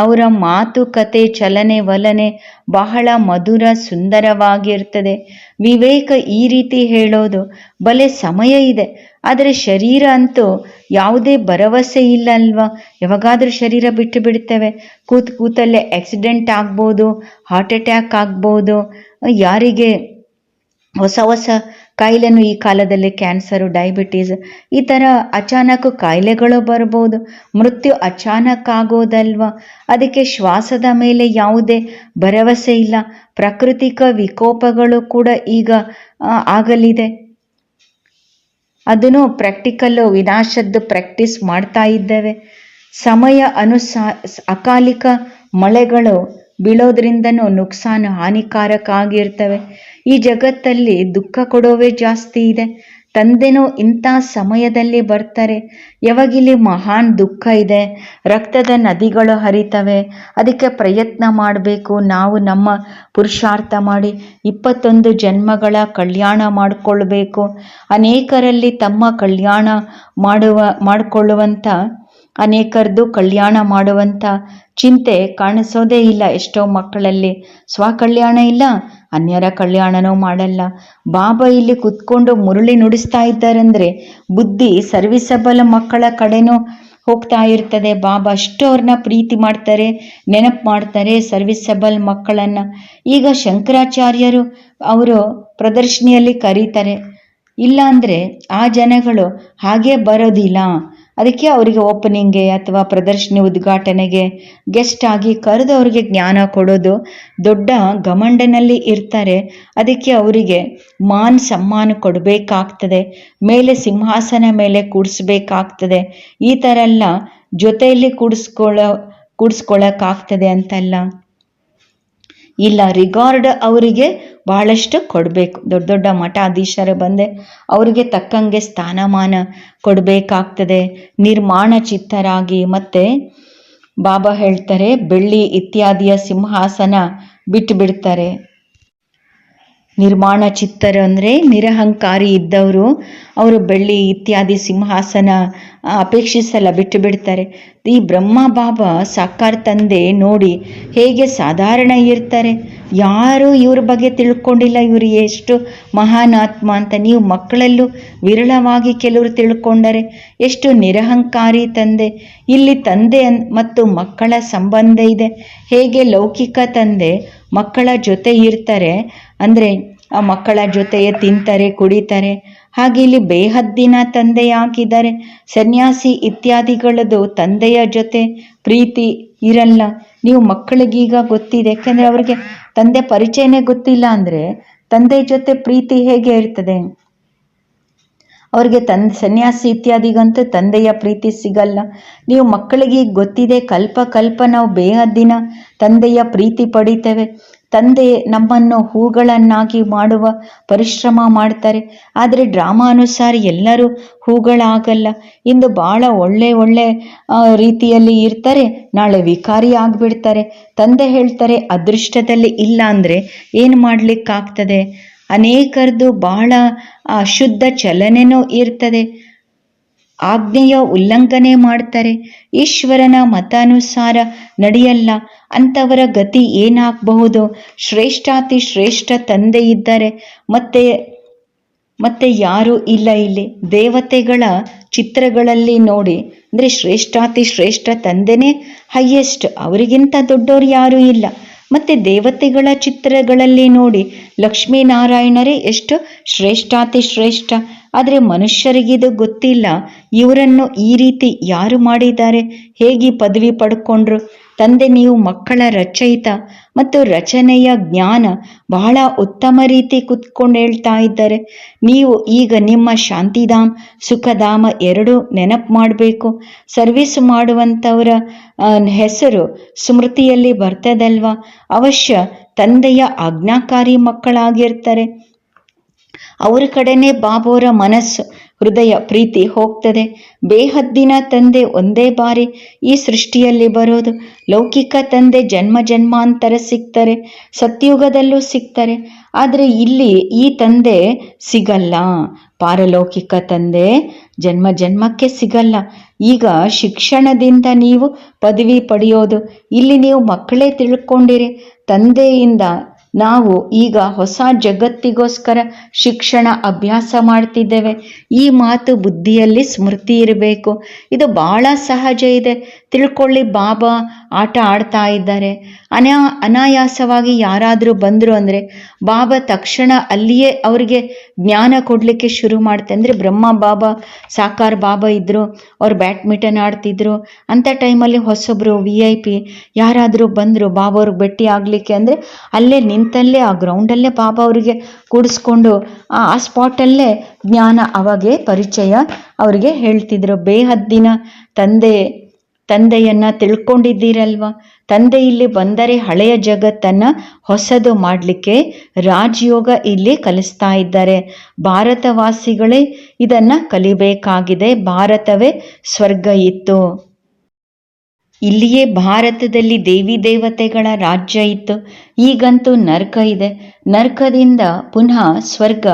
ಅವರ ಮಾತುಕತೆ ಚಲನೆ, ವಲನೆ ಬಹಳ ಮಧುರ, ಸುಂದರವಾಗಿರ್ತದೆ. ವಿವೇಕ ಈ ರೀತಿ ಹೇಳೋದು, ಬಲೆ ಸಮಯ ಇದೆ, ಆದರೆ ಶರೀರ ಅಂತೂ ಯಾವುದೇ ಭರವಸೆ ಇಲ್ಲ ಅಲ್ವಾ ಯಾವಾಗಾದರೂ ಶರೀರ ಬಿಟ್ಟು ಬಿಡ್ತೇವೆ. ಕೂತ್ ಕೂತಲ್ಲೇ ಆಕ್ಸಿಡೆಂಟ್ ಆಗ್ಬೋದು ಹಾರ್ಟ್ ಅಟ್ಯಾಕ್ ಆಗ್ಬೋದು, ಯಾರಿಗೆ ಹೊಸ ಹೊಸ ಕಾಯಿಲೆನೂ ಈ ಕಾಲದಲ್ಲಿ ಕ್ಯಾನ್ಸರು, ಡಯಾಬಿಟೀಸ್ ಈ ಥರ ಅಚಾನಕ್ ಕಾಯಿಲೆಗಳು ಬರ್ಬೋದು. ಮೃತ್ಯು ಅಚಾನಕ್ ಆಗೋದಲ್ವಾ? ಅದಕ್ಕೆ ಶ್ವಾಸದ ಮೇಲೆ ಯಾವುದೇ ಭರವಸೆ ಇಲ್ಲ. ಪ್ರಾಕೃತಿಕ ವಿಕೋಪಗಳು ಕೂಡ ಈಗ ಆಗಲಿದೆ. ಅದನ್ನು ಪ್ರಾಕ್ಟಿಕಲ್ಲು ವಿನಾಶದ್ದು ಪ್ರಾಕ್ಟೀಸ್ ಮಾಡ್ತಾ ಇದ್ದೇವೆ. ಸಮಯ ಅನುಸಾ, ಅಕಾಲಿಕ ಮಳೆಗಳು ಬೀಳೋದ್ರಿಂದನೂ ನುಕ್ಸಾನು ಹಾನಿಕಾರಕ ಆಗಿರ್ತವೆ ಈ ಜಗತ್ತಲ್ಲಿ ದುಃಖ ಕೊಡೋವೇ ಜಾಸ್ತಿ ಇದೆ. ತಂದೆನೂ ಇಂಥ ಸಮಯದಲ್ಲಿ ಬರ್ತಾರೆ. ಯಾವಾಗಿಲ್ಲಿ ಮಹಾನ್ ದುಃಖ ಇದೆ, ರಕ್ತದ ನದಿಗಳು ಹರಿತವೆ, ಅದಕ್ಕೆ ಪ್ರಯತ್ನ ಮಾಡಬೇಕು, ನಾವು ನಮ್ಮ ಪುರುಷಾರ್ಥ ಮಾಡಿ ಇಪ್ಪತ್ತೊಂದು ಜನ್ಮಗಳ ಕಲ್ಯಾಣ ಮಾಡಿಕೊಳ್ಬೇಕು. ಅನೇಕರಲ್ಲಿ ತಮ್ಮ ಕಲ್ಯಾಣ ಮಾಡುವ, ಮಾಡಿಕೊಳ್ಳುವಂಥ ಅನೇಕರದ್ದು ಕಲ್ಯಾಣ ಮಾಡುವಂಥ ಚಿಂತೆ ಕಾಣಿಸೋದೇ ಇಲ್ಲ ಎಷ್ಟೋ ಮಕ್ಕಳಲ್ಲಿ. ಸ್ವಕಲ್ಯಾಣ ಇಲ್ಲ, ಅನ್ಯರ ಕಲ್ಯಾಣನೂ ಮಾಡಲ್ಲ. ಬಾಬಾ ಇಲ್ಲಿ ಕುತ್ಕೊಂಡು ಮುರುಳಿ ನುಡಿಸ್ತಾ ಇದ್ದಾರಂದ್ರೆ ಬುದ್ಧಿ ಸರ್ವಿಸಬಲ ಮಕ್ಕಳ ಕಡೆನೂ ಹೋಗ್ತಾ ಇರ್ತದೆ. ಬಾಬಾ ಅಷ್ಟು ಅವ್ರನ್ನ ಪ್ರೀತಿ ಮಾಡ್ತಾರೆ, ನೆನಪು ಮಾಡ್ತಾರೆ ಸರ್ವಿಸಬಲ್ ಮಕ್ಕಳನ್ನ. ಈಗ ಶಂಕರಾಚಾರ್ಯರು ಅವರು ಪ್ರದರ್ಶನಿಯಲ್ಲಿ ಕರೀತಾರೆ, ಇಲ್ಲ ಅಂದರೆ ಆ ಜನಗಳು ಹಾಗೆ ಬರೋದಿಲ್ಲ. ಅದಕ್ಕೆ ಅವರಿಗೆ ಓಪನಿಂಗ್ಗೆ ಅಥವಾ ಪ್ರದರ್ಶನಿ ಉದ್ಘಾಟನೆಗೆ ಗೆಸ್ಟ್ ಆಗಿ ಕರೆದು ಅವರಿಗೆ ಜ್ಞಾನ ಕೊಡೋದು ದೊಡ್ಡ ಗಮಂಡನಲ್ಲಿ ಇರ್ತಾರೆ. ಅದಕ್ಕೆ ಅವರಿಗೆ ಮಾನ್ ಸಮ್ಮಾನ ಕೊಡಬೇಕಾಗ್ತದೆ. ಮೇಲೆ ಸಿಂಹಾಸನ ಮೇಲೆ ಕೂಡಿಸ್ಬೇಕಾಗ್ತದೆ. ಈ ಥರ ಎಲ್ಲ ಜೊತೆಯಲ್ಲಿ ಕೂಡಿಸ್ಕೊಳ್ಳೋ ಕೂಡಿಸ್ಕೊಳ್ಳೋಕ್ಕಾಗ್ತದೆ ಅಂತಲ್ಲ. ಇಲ್ಲ ರಿಗಾರ್ಡ್ ಅವರಿಗೆ ಬಹಳಷ್ಟು ಕೊಡಬೇಕು. ದೊಡ್ಡ ದೊಡ್ಡ ಮಠಾಧೀಶರು ಬಂದೆ, ಅವರಿಗೆ ತಕ್ಕಂಗೆ ಸ್ಥಾನಮಾನ ಕೊಡಬೇಕಾಗ್ತದೆ. ನಿರ್ಮಾಣ ಚಿತ್ತರಾಗಿ ಮತ್ತೆ ಬಾಬಾ ಹೇಳ್ತಾರೆ, ಬೆಳ್ಳಿ ಇತ್ಯಾದಿಯ ಸಿಂಹಾಸನ ಬಿಟ್ಟು ಬಿಡ್ತಾರೆ ನಿರ್ಮಾಣ ಚಿತ್ತರು ಅಂದರೆ ನಿರಹಂಕಾರಿ ಇದ್ದವರು. ಅವರು ಬೆಳ್ಳಿ ಇತ್ಯಾದಿ ಸಿಂಹಾಸನ ಅಪೇಕ್ಷಿಸಲ್ಲ, ಬಿಟ್ಟು ಬಿಡ್ತಾರೆ. ಈ ಬ್ರಹ್ಮ ಬಾಬಾ ಸಾಕಾರ ತಂದೆ ನೋಡಿ ಹೇಗೆ ಸಾಧಾರಣ ಇರ್ತಾರೆ. ಯಾರು ಇವ್ರ ಬಗ್ಗೆ ತಿಳ್ಕೊಂಡಿಲ್ಲ, ಇವರು ಎಷ್ಟು ಮಹಾನ್ ಆತ್ಮ ಅಂತ ನೀವು ಮಕ್ಕಳಲ್ಲೂ ವಿರಳವಾಗಿ ಕೆಲವರು ತಿಳ್ಕೊಂಡರೆ ಎಷ್ಟು ನಿರಹಂಕಾರಿ ತಂದೆ. ಇಲ್ಲಿ ತಂದೆ ಮತ್ತು ಮಕ್ಕಳ ಸಂಬಂಧ ಇದೆ. ಹೇಗೆ ಲೌಕಿಕ ತಂದೆ ಮಕ್ಕಳ ಜೊತೆ ಇರ್ತಾರೆ ಅಂದರೆ ಆ ಮಕ್ಕಳ ಜೊತೆಯೇ ತಿಂತಾರೆ, ಕುಡಿತಾರೆ, ಹಾಗೆ ಇಲ್ಲಿ ಬೇಹದ್ದಿನ ತಂದೆಯಾಗಿದ್ದಾರೆ ಸನ್ಯಾಸಿ ಇತ್ಯಾದಿಗಳದ್ದು ತಂದೆಯ ಜೊತೆ ಪ್ರೀತಿ ಇರಲ್ಲ. ನೀವು ಮಕ್ಕಳಿಗೀಗ ಗೊತ್ತಿದೆ. ಯಾಕೆಂದರೆ ಅವರಿಗೆ ತಂದೆ ಪರಿಚಯನೇ ಗೊತ್ತಿಲ್ಲ ಅಂದರೆ ತಂದೆ ಜೊತೆ ಪ್ರೀತಿ ಹೇಗೆ ಇರ್ತದೆ? ಅವರಿಗೆ ತನ್ ಸನ್ಯಾಸಿ ಇತ್ಯಾದಿಗಂತೂ ತಂದೆಯ ಪ್ರೀತಿ ಸಿಗಲ್ಲ. ನೀವು ಮಕ್ಕಳಿಗೆ ಗೊತ್ತಿದೆ ಕಲ್ಪ ಕಲ್ಪ ನಾವು ಬೇಹದ್ದಿನ ತಂದೆಯ ಪ್ರೀತಿ ಪಡಿತೇವೆ. ತಂದೆ ನಮ್ಮನ್ನು ಹೂಗಳನ್ನಾಗಿ ಮಾಡುವ ಪರಿಶ್ರಮ ಮಾಡ್ತಾರೆ. ಆದರೆ ಡ್ರಾಮಾ ಅನುಸಾರ ಎಲ್ಲರೂ ಹೂಗಳಾಗಲ್ಲ. ಇಂದು ಭಾಳ ಒಳ್ಳೆ ಒಳ್ಳೆ ರೀತಿಯಲ್ಲಿ ಇರ್ತಾರೆ. ನಾಳೆ ವಿಕಾರಿ ಆಗಿಬಿಡ್ತಾರೆ. ತಂದೆ ಹೇಳ್ತಾರೆ, ಅದೃಷ್ಟದಲ್ಲಿ ಇಲ್ಲ ಅಂದರೆ ಏನು ಮಾಡಲಿಕ್ಕಾಗ್ತದೆ? ಅನೇಕರದು ಬಹಳ ಅಶುದ್ಧ ಚಲನೆನೂ ಇರ್ತದೆ. ಆಜ್ಞೆಯ ಉಲ್ಲಂಘನೆ ಮಾಡ್ತಾರೆ. ಈಶ್ವರನ ಮತಾನುಸಾರ ನಡೆಯಲ್ಲ, ಅಂಥವರ ಗತಿ ಏನಾಗಬಹುದು? ಶ್ರೇಷ್ಠಾತಿ ಶ್ರೇಷ್ಠ ತಂದೆ ಇದ್ದಾರೆ ಮತ್ತೆ ಮತ್ತೆ ಯಾರೂ ಇಲ್ಲ ಇಲ್ಲಿ. ದೇವತೆಗಳ ಚಿತ್ರಗಳಲ್ಲಿ ನೋಡಿ, ಅಂದರೆ ಶ್ರೇಷ್ಠಾತಿ ಶ್ರೇಷ್ಠ ತಂದೆನೇ ಹೈಯೆಸ್ಟ್ ಅವರಿಗಿಂತ ದೊಡ್ಡವರು ಯಾರೂ ಇಲ್ಲ. ಮತ್ತೆ ದೇವತೆಗಳ ಚಿತ್ರಗಳಲ್ಲಿ ನೋಡಿ, ಲಕ್ಷ್ಮೀನಾರಾಯಣರೇ ಎಷ್ಟು ಶ್ರೇಷ್ಠಾತಿ ಶ್ರೇಷ್ಠ. ಆದರೆ ಮನುಷ್ಯರಿಗಿದು ಗೊತ್ತಿಲ್ಲ. ಇವರನ್ನು ಈ ರೀತಿ ಯಾರು ಮಾಡಿದ್ದಾರೆ? ಹೇಗೆ ಪದವಿ ಪಡ್ಕೊಂಡ್ರು? ತಂದೆ ನೀವು ಮಕ್ಕಳ ರಚಯಿತ ಮತ್ತು ರಚನೆಯ ಜ್ಞಾನ ಬಹಳ ಉತ್ತಮ ರೀತಿ ಕುತ್ಕೊಂಡು ಹೇಳ್ತಾ ಇದ್ದಾರೆ. ನೀವು ಈಗ ನಿಮ್ಮ ಶಾಂತಿಧಾಮ್, ಸುಖಧಾಮ ಎರಡೂ ನೆನಪು ಮಾಡಬೇಕು. ಸರ್ವಿಸ್ ಮಾಡುವಂಥವರ ಹೆಸರು ಸ್ಮೃತಿಯಲ್ಲಿ ಬರ್ತದಲ್ವಾ? ಅವಶ್ಯ ತಂದೆಯ ಆಜ್ಞಾಕಾರಿ ಮಕ್ಕಳಾಗಿರ್ತಾರೆ. ಅವ್ರ ಕಡೆನೇ ಬಾಬೋರ ಮನಸ್ಸು, ಹೃದಯ, ಪ್ರೀತಿ ಹೋಗ್ತದೆ. ಬೇಹದ್ದಿನ ತಂದೆ ಒಂದೇ ಬಾರಿ ಈ ಸೃಷ್ಟಿಯಲ್ಲಿ ಬರೋದು. ಲೌಕಿಕ ತಂದೆ ಜನ್ಮ ಜನ್ಮಾಂತರ ಸಿಗ್ತಾರೆ ಸತ್ಯುಗದಲ್ಲೂ ಸಿಗ್ತಾರೆ ಆದರೆ ಇಲ್ಲಿ ಈ ತಂದೆ ಸಿಗಲ್ಲ. ಪಾರಲೌಕಿಕ ತಂದೆ ಜನ್ಮ ಜನ್ಮಕ್ಕೆ ಸಿಗಲ್ಲ. ಈಗ ಶಿಕ್ಷಣದಿಂದ ನೀವು ಪದವಿ ಪಡೆಯೋದು. ಇಲ್ಲಿ ನೀವು ಮಕ್ಕಳೇ ತಿಳ್ಕೊಂಡಿರಿ. ತಂದೆಯಿಂದ ನಾವು ಈಗ ಹೊಸ ಜಗತ್ತಿಗೋಸ್ಕರ ಶಿಕ್ಷಣ ಅಭ್ಯಾಸ ಮಾಡ್ತಿದ್ದೇವೆ. ಈ ಮಾತು ಬುದ್ಧಿಯಲ್ಲಿ ಸ್ಮೃತಿ ಇರಬೇಕು. ಇದು ಬಹಳ ಸಹಜ ಇದೆ. ತಿಳ್ಕೊಳ್ಳಿ ಬಾಬಾ, ಆಟ ಆಡ್ತಾ ಇದ್ದಾರೆ. ಅನಾ, ಅನಾಯಾಸವಾಗಿ ಯಾರಾದರೂ ಬಂದರು ಅಂದರೆ ಬಾಬಾ ತಕ್ಷಣ ಅಲ್ಲಿಯೇ ಅವರಿಗೆ ಜ್ಞಾನ ಕೊಡಲಿಕ್ಕೆ ಶುರು ಮಾಡ್ತೆ. ಅಂದರೆ ಬ್ರಹ್ಮ ಬಾಬಾ, ಸಾಕಾರ ಬಾಬಾ ಇದ್ದರು ಅವ್ರು ಬ್ಯಾಡ್ಮಿಂಟನ್ ಆಡ್ತಿದ್ರು. ಅಂಥ ಟೈಮಲ್ಲಿ ಹೊಸೊಬ್ಬರು ವಿ ಐ ಪಿ ಯಾರಾದರೂ ಬಂದರು ಬಾಬಾ ಅವ್ರಿಗೆ ಭೇಟಿ ಆಗಲಿಕ್ಕೆ ಅಂದರೆ ಅಲ್ಲೇ ನಿಂತಲ್ಲೇ ಆ ಗ್ರೌಂಡಲ್ಲೇ ಬಾಬಾ ಅವರಿಗೆ ಕೂಡಿಸ್ಕೊಂಡು ಆ ಸ್ಪಾಟಲ್ಲೇ ಜ್ಞಾನ ಅವಾಗೆ ಪರಿಚಯ ಅವರಿಗೆ ಹೇಳ್ತಿದ್ರು. ಬೇಹದ್ದಿನ ತಂದೆ ತಂದೆಯನ್ನ ತಿಳ್ಕೊಂಡಿದ್ದೀರಲ್ವಾ? ತಂದೆ ಇಲ್ಲಿ ಬಂದರೆ ಹಳೆಯ ಜಗತ್ತನ್ನ ಹೊಸದು ಮಾಡಲಿಕ್ಕೆ ರಾಜಯೋಗ ಇಲ್ಲಿ ಕಲಿಸ್ತಾ ಇದ್ದಾರೆ. ಭಾರತವಾಸಿಗಳೇ, ಇದನ್ನ ಕಲಿಬೇಕಾಗಿದೆ. ಭಾರತವೇ ಸ್ವರ್ಗ ಇತ್ತು. ಇಲ್ಲಿಯೇ ಭಾರತದಲ್ಲಿ ದೇವಿ ದೇವತೆಗಳ ರಾಜ್ಯ ಇತ್ತು. ಈಗಂತೂ ನರ್ಕ ಇದೆ. ನರ್ಕದಿಂದ ಪುನಃ ಸ್ವರ್ಗ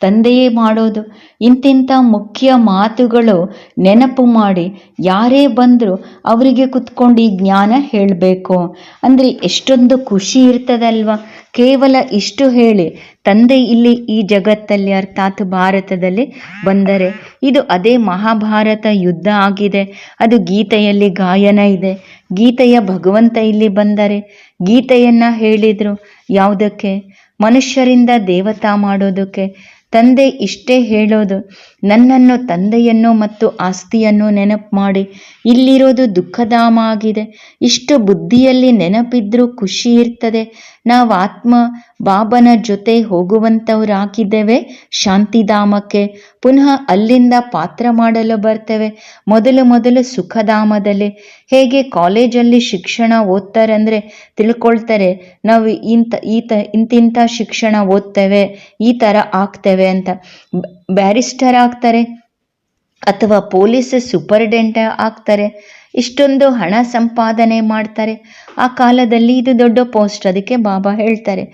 ತಂದೆಯೇ ಮಾಡೋದು. ಇಂತಿಂಥ ಮುಖ್ಯ ಮಾತುಗಳು ನೆನಪು ಮಾಡಿ ಯಾರೇ ಬಂದರೂ ಅವರಿಗೆ ಕುತ್ಕೊಂಡು ಈ ಜ್ಞಾನ ಹೇಳಬೇಕು. ಅಂದರೆ ಎಷ್ಟೊಂದು ಖುಷಿ ಇರ್ತದಲ್ವ? ಕೇವಲ ಇಷ್ಟು ಹೇಳಿ ತಂದೆ ಇಲ್ಲಿ ಈ ಜಗತ್ತಲ್ಲಿ ಅರ್ಥಾತ್ ಭಾರತದಲ್ಲಿ ಬಂದರೆ ಇದು ಅದೇ ಮಹಾಭಾರತ ಯುದ್ಧ ಆಗಿದೆ. ಅದು ಗೀತೆಯಲ್ಲಿ ಗಾಯನ ಇದೆ. ಗೀತೆಯ ಭಗವಂತ ಇಲ್ಲಿ ಬಂದರೆ ಗೀತೆಯನ್ನ ಹೇಳಿದ್ರು. ಯಾವುದಕ್ಕೆ? ಮನುಷ್ಯರಿಂದ ದೇವತಾ ಮಾಡೋದಕ್ಕೆ. ತಂದೆ ಇಷ್ಟೇ ಹೇಳೋದು. ನನ್ನನ್ನು, ತಂದೆಯನ್ನು ಮತ್ತು ಆಸ್ತಿಯನ್ನು ನೆನಪು ಮಾಡಿ. ಇಲ್ಲಿರೋದು ದುಃಖಧಾಮ ಆಗಿದೆ ಇಷ್ಟು ಬುದ್ಧಿಯಲ್ಲಿ ನೆನಪಿದ್ರೂ ಖುಷಿ ಇರ್ತದೆ. ನಾವು ಆತ್ಮ ಬಾಬನ ಜೊತೆ ಹೋಗುವಂಥವ್ರಾಗಿದ್ದೇವೆ ಶಾಂತಿಧಾಮಕ್ಕೆ. ಪುನಃ ಅಲ್ಲಿಂದ ಪಾತ್ರ ಮಾಡಲು ಬರ್ತೇವೆ. ಮೊದಲು ಮೊದಲು ಸುಖಧಾಮದಲ್ಲಿ. ಹೇಗೆ ಕಾಲೇಜಲ್ಲಿ ಶಿಕ್ಷಣ ಓದ್ತಾರಂದ್ರೆ ತಿಳ್ಕೊಳ್ತಾರೆ. ನಾವು ಇಂಥ ಈತ ಇಂತಿಂಥ ಶಿಕ್ಷಣ ಓದ್ತೇವೆ, ಈ ಥರ ಆಗ್ತೇವೆ ಅಂತ. ಬ್ಯಾರಿಸ್ಟರ್ ಆಗ್ತಾರೆ ಅಥವಾ ಪೊಲೀಸ್ ಸೂಪರ್ಡೆಂಟ್ ಆಗ್ತಾರೆ ಇಷ್ಟೊಂದು ಹಣ ಸಂಪಾದನೆ ಮಾಡ್ತಾರೆ. ಆ ಕಾಲದಲ್ಲಿ ಇದು ದೊಡ್ಡ ಪೋಸ್ಟ್, ಅದಕ್ಕೆ ಬಾಬಾ ಹೇಳ್ತಾರೆ,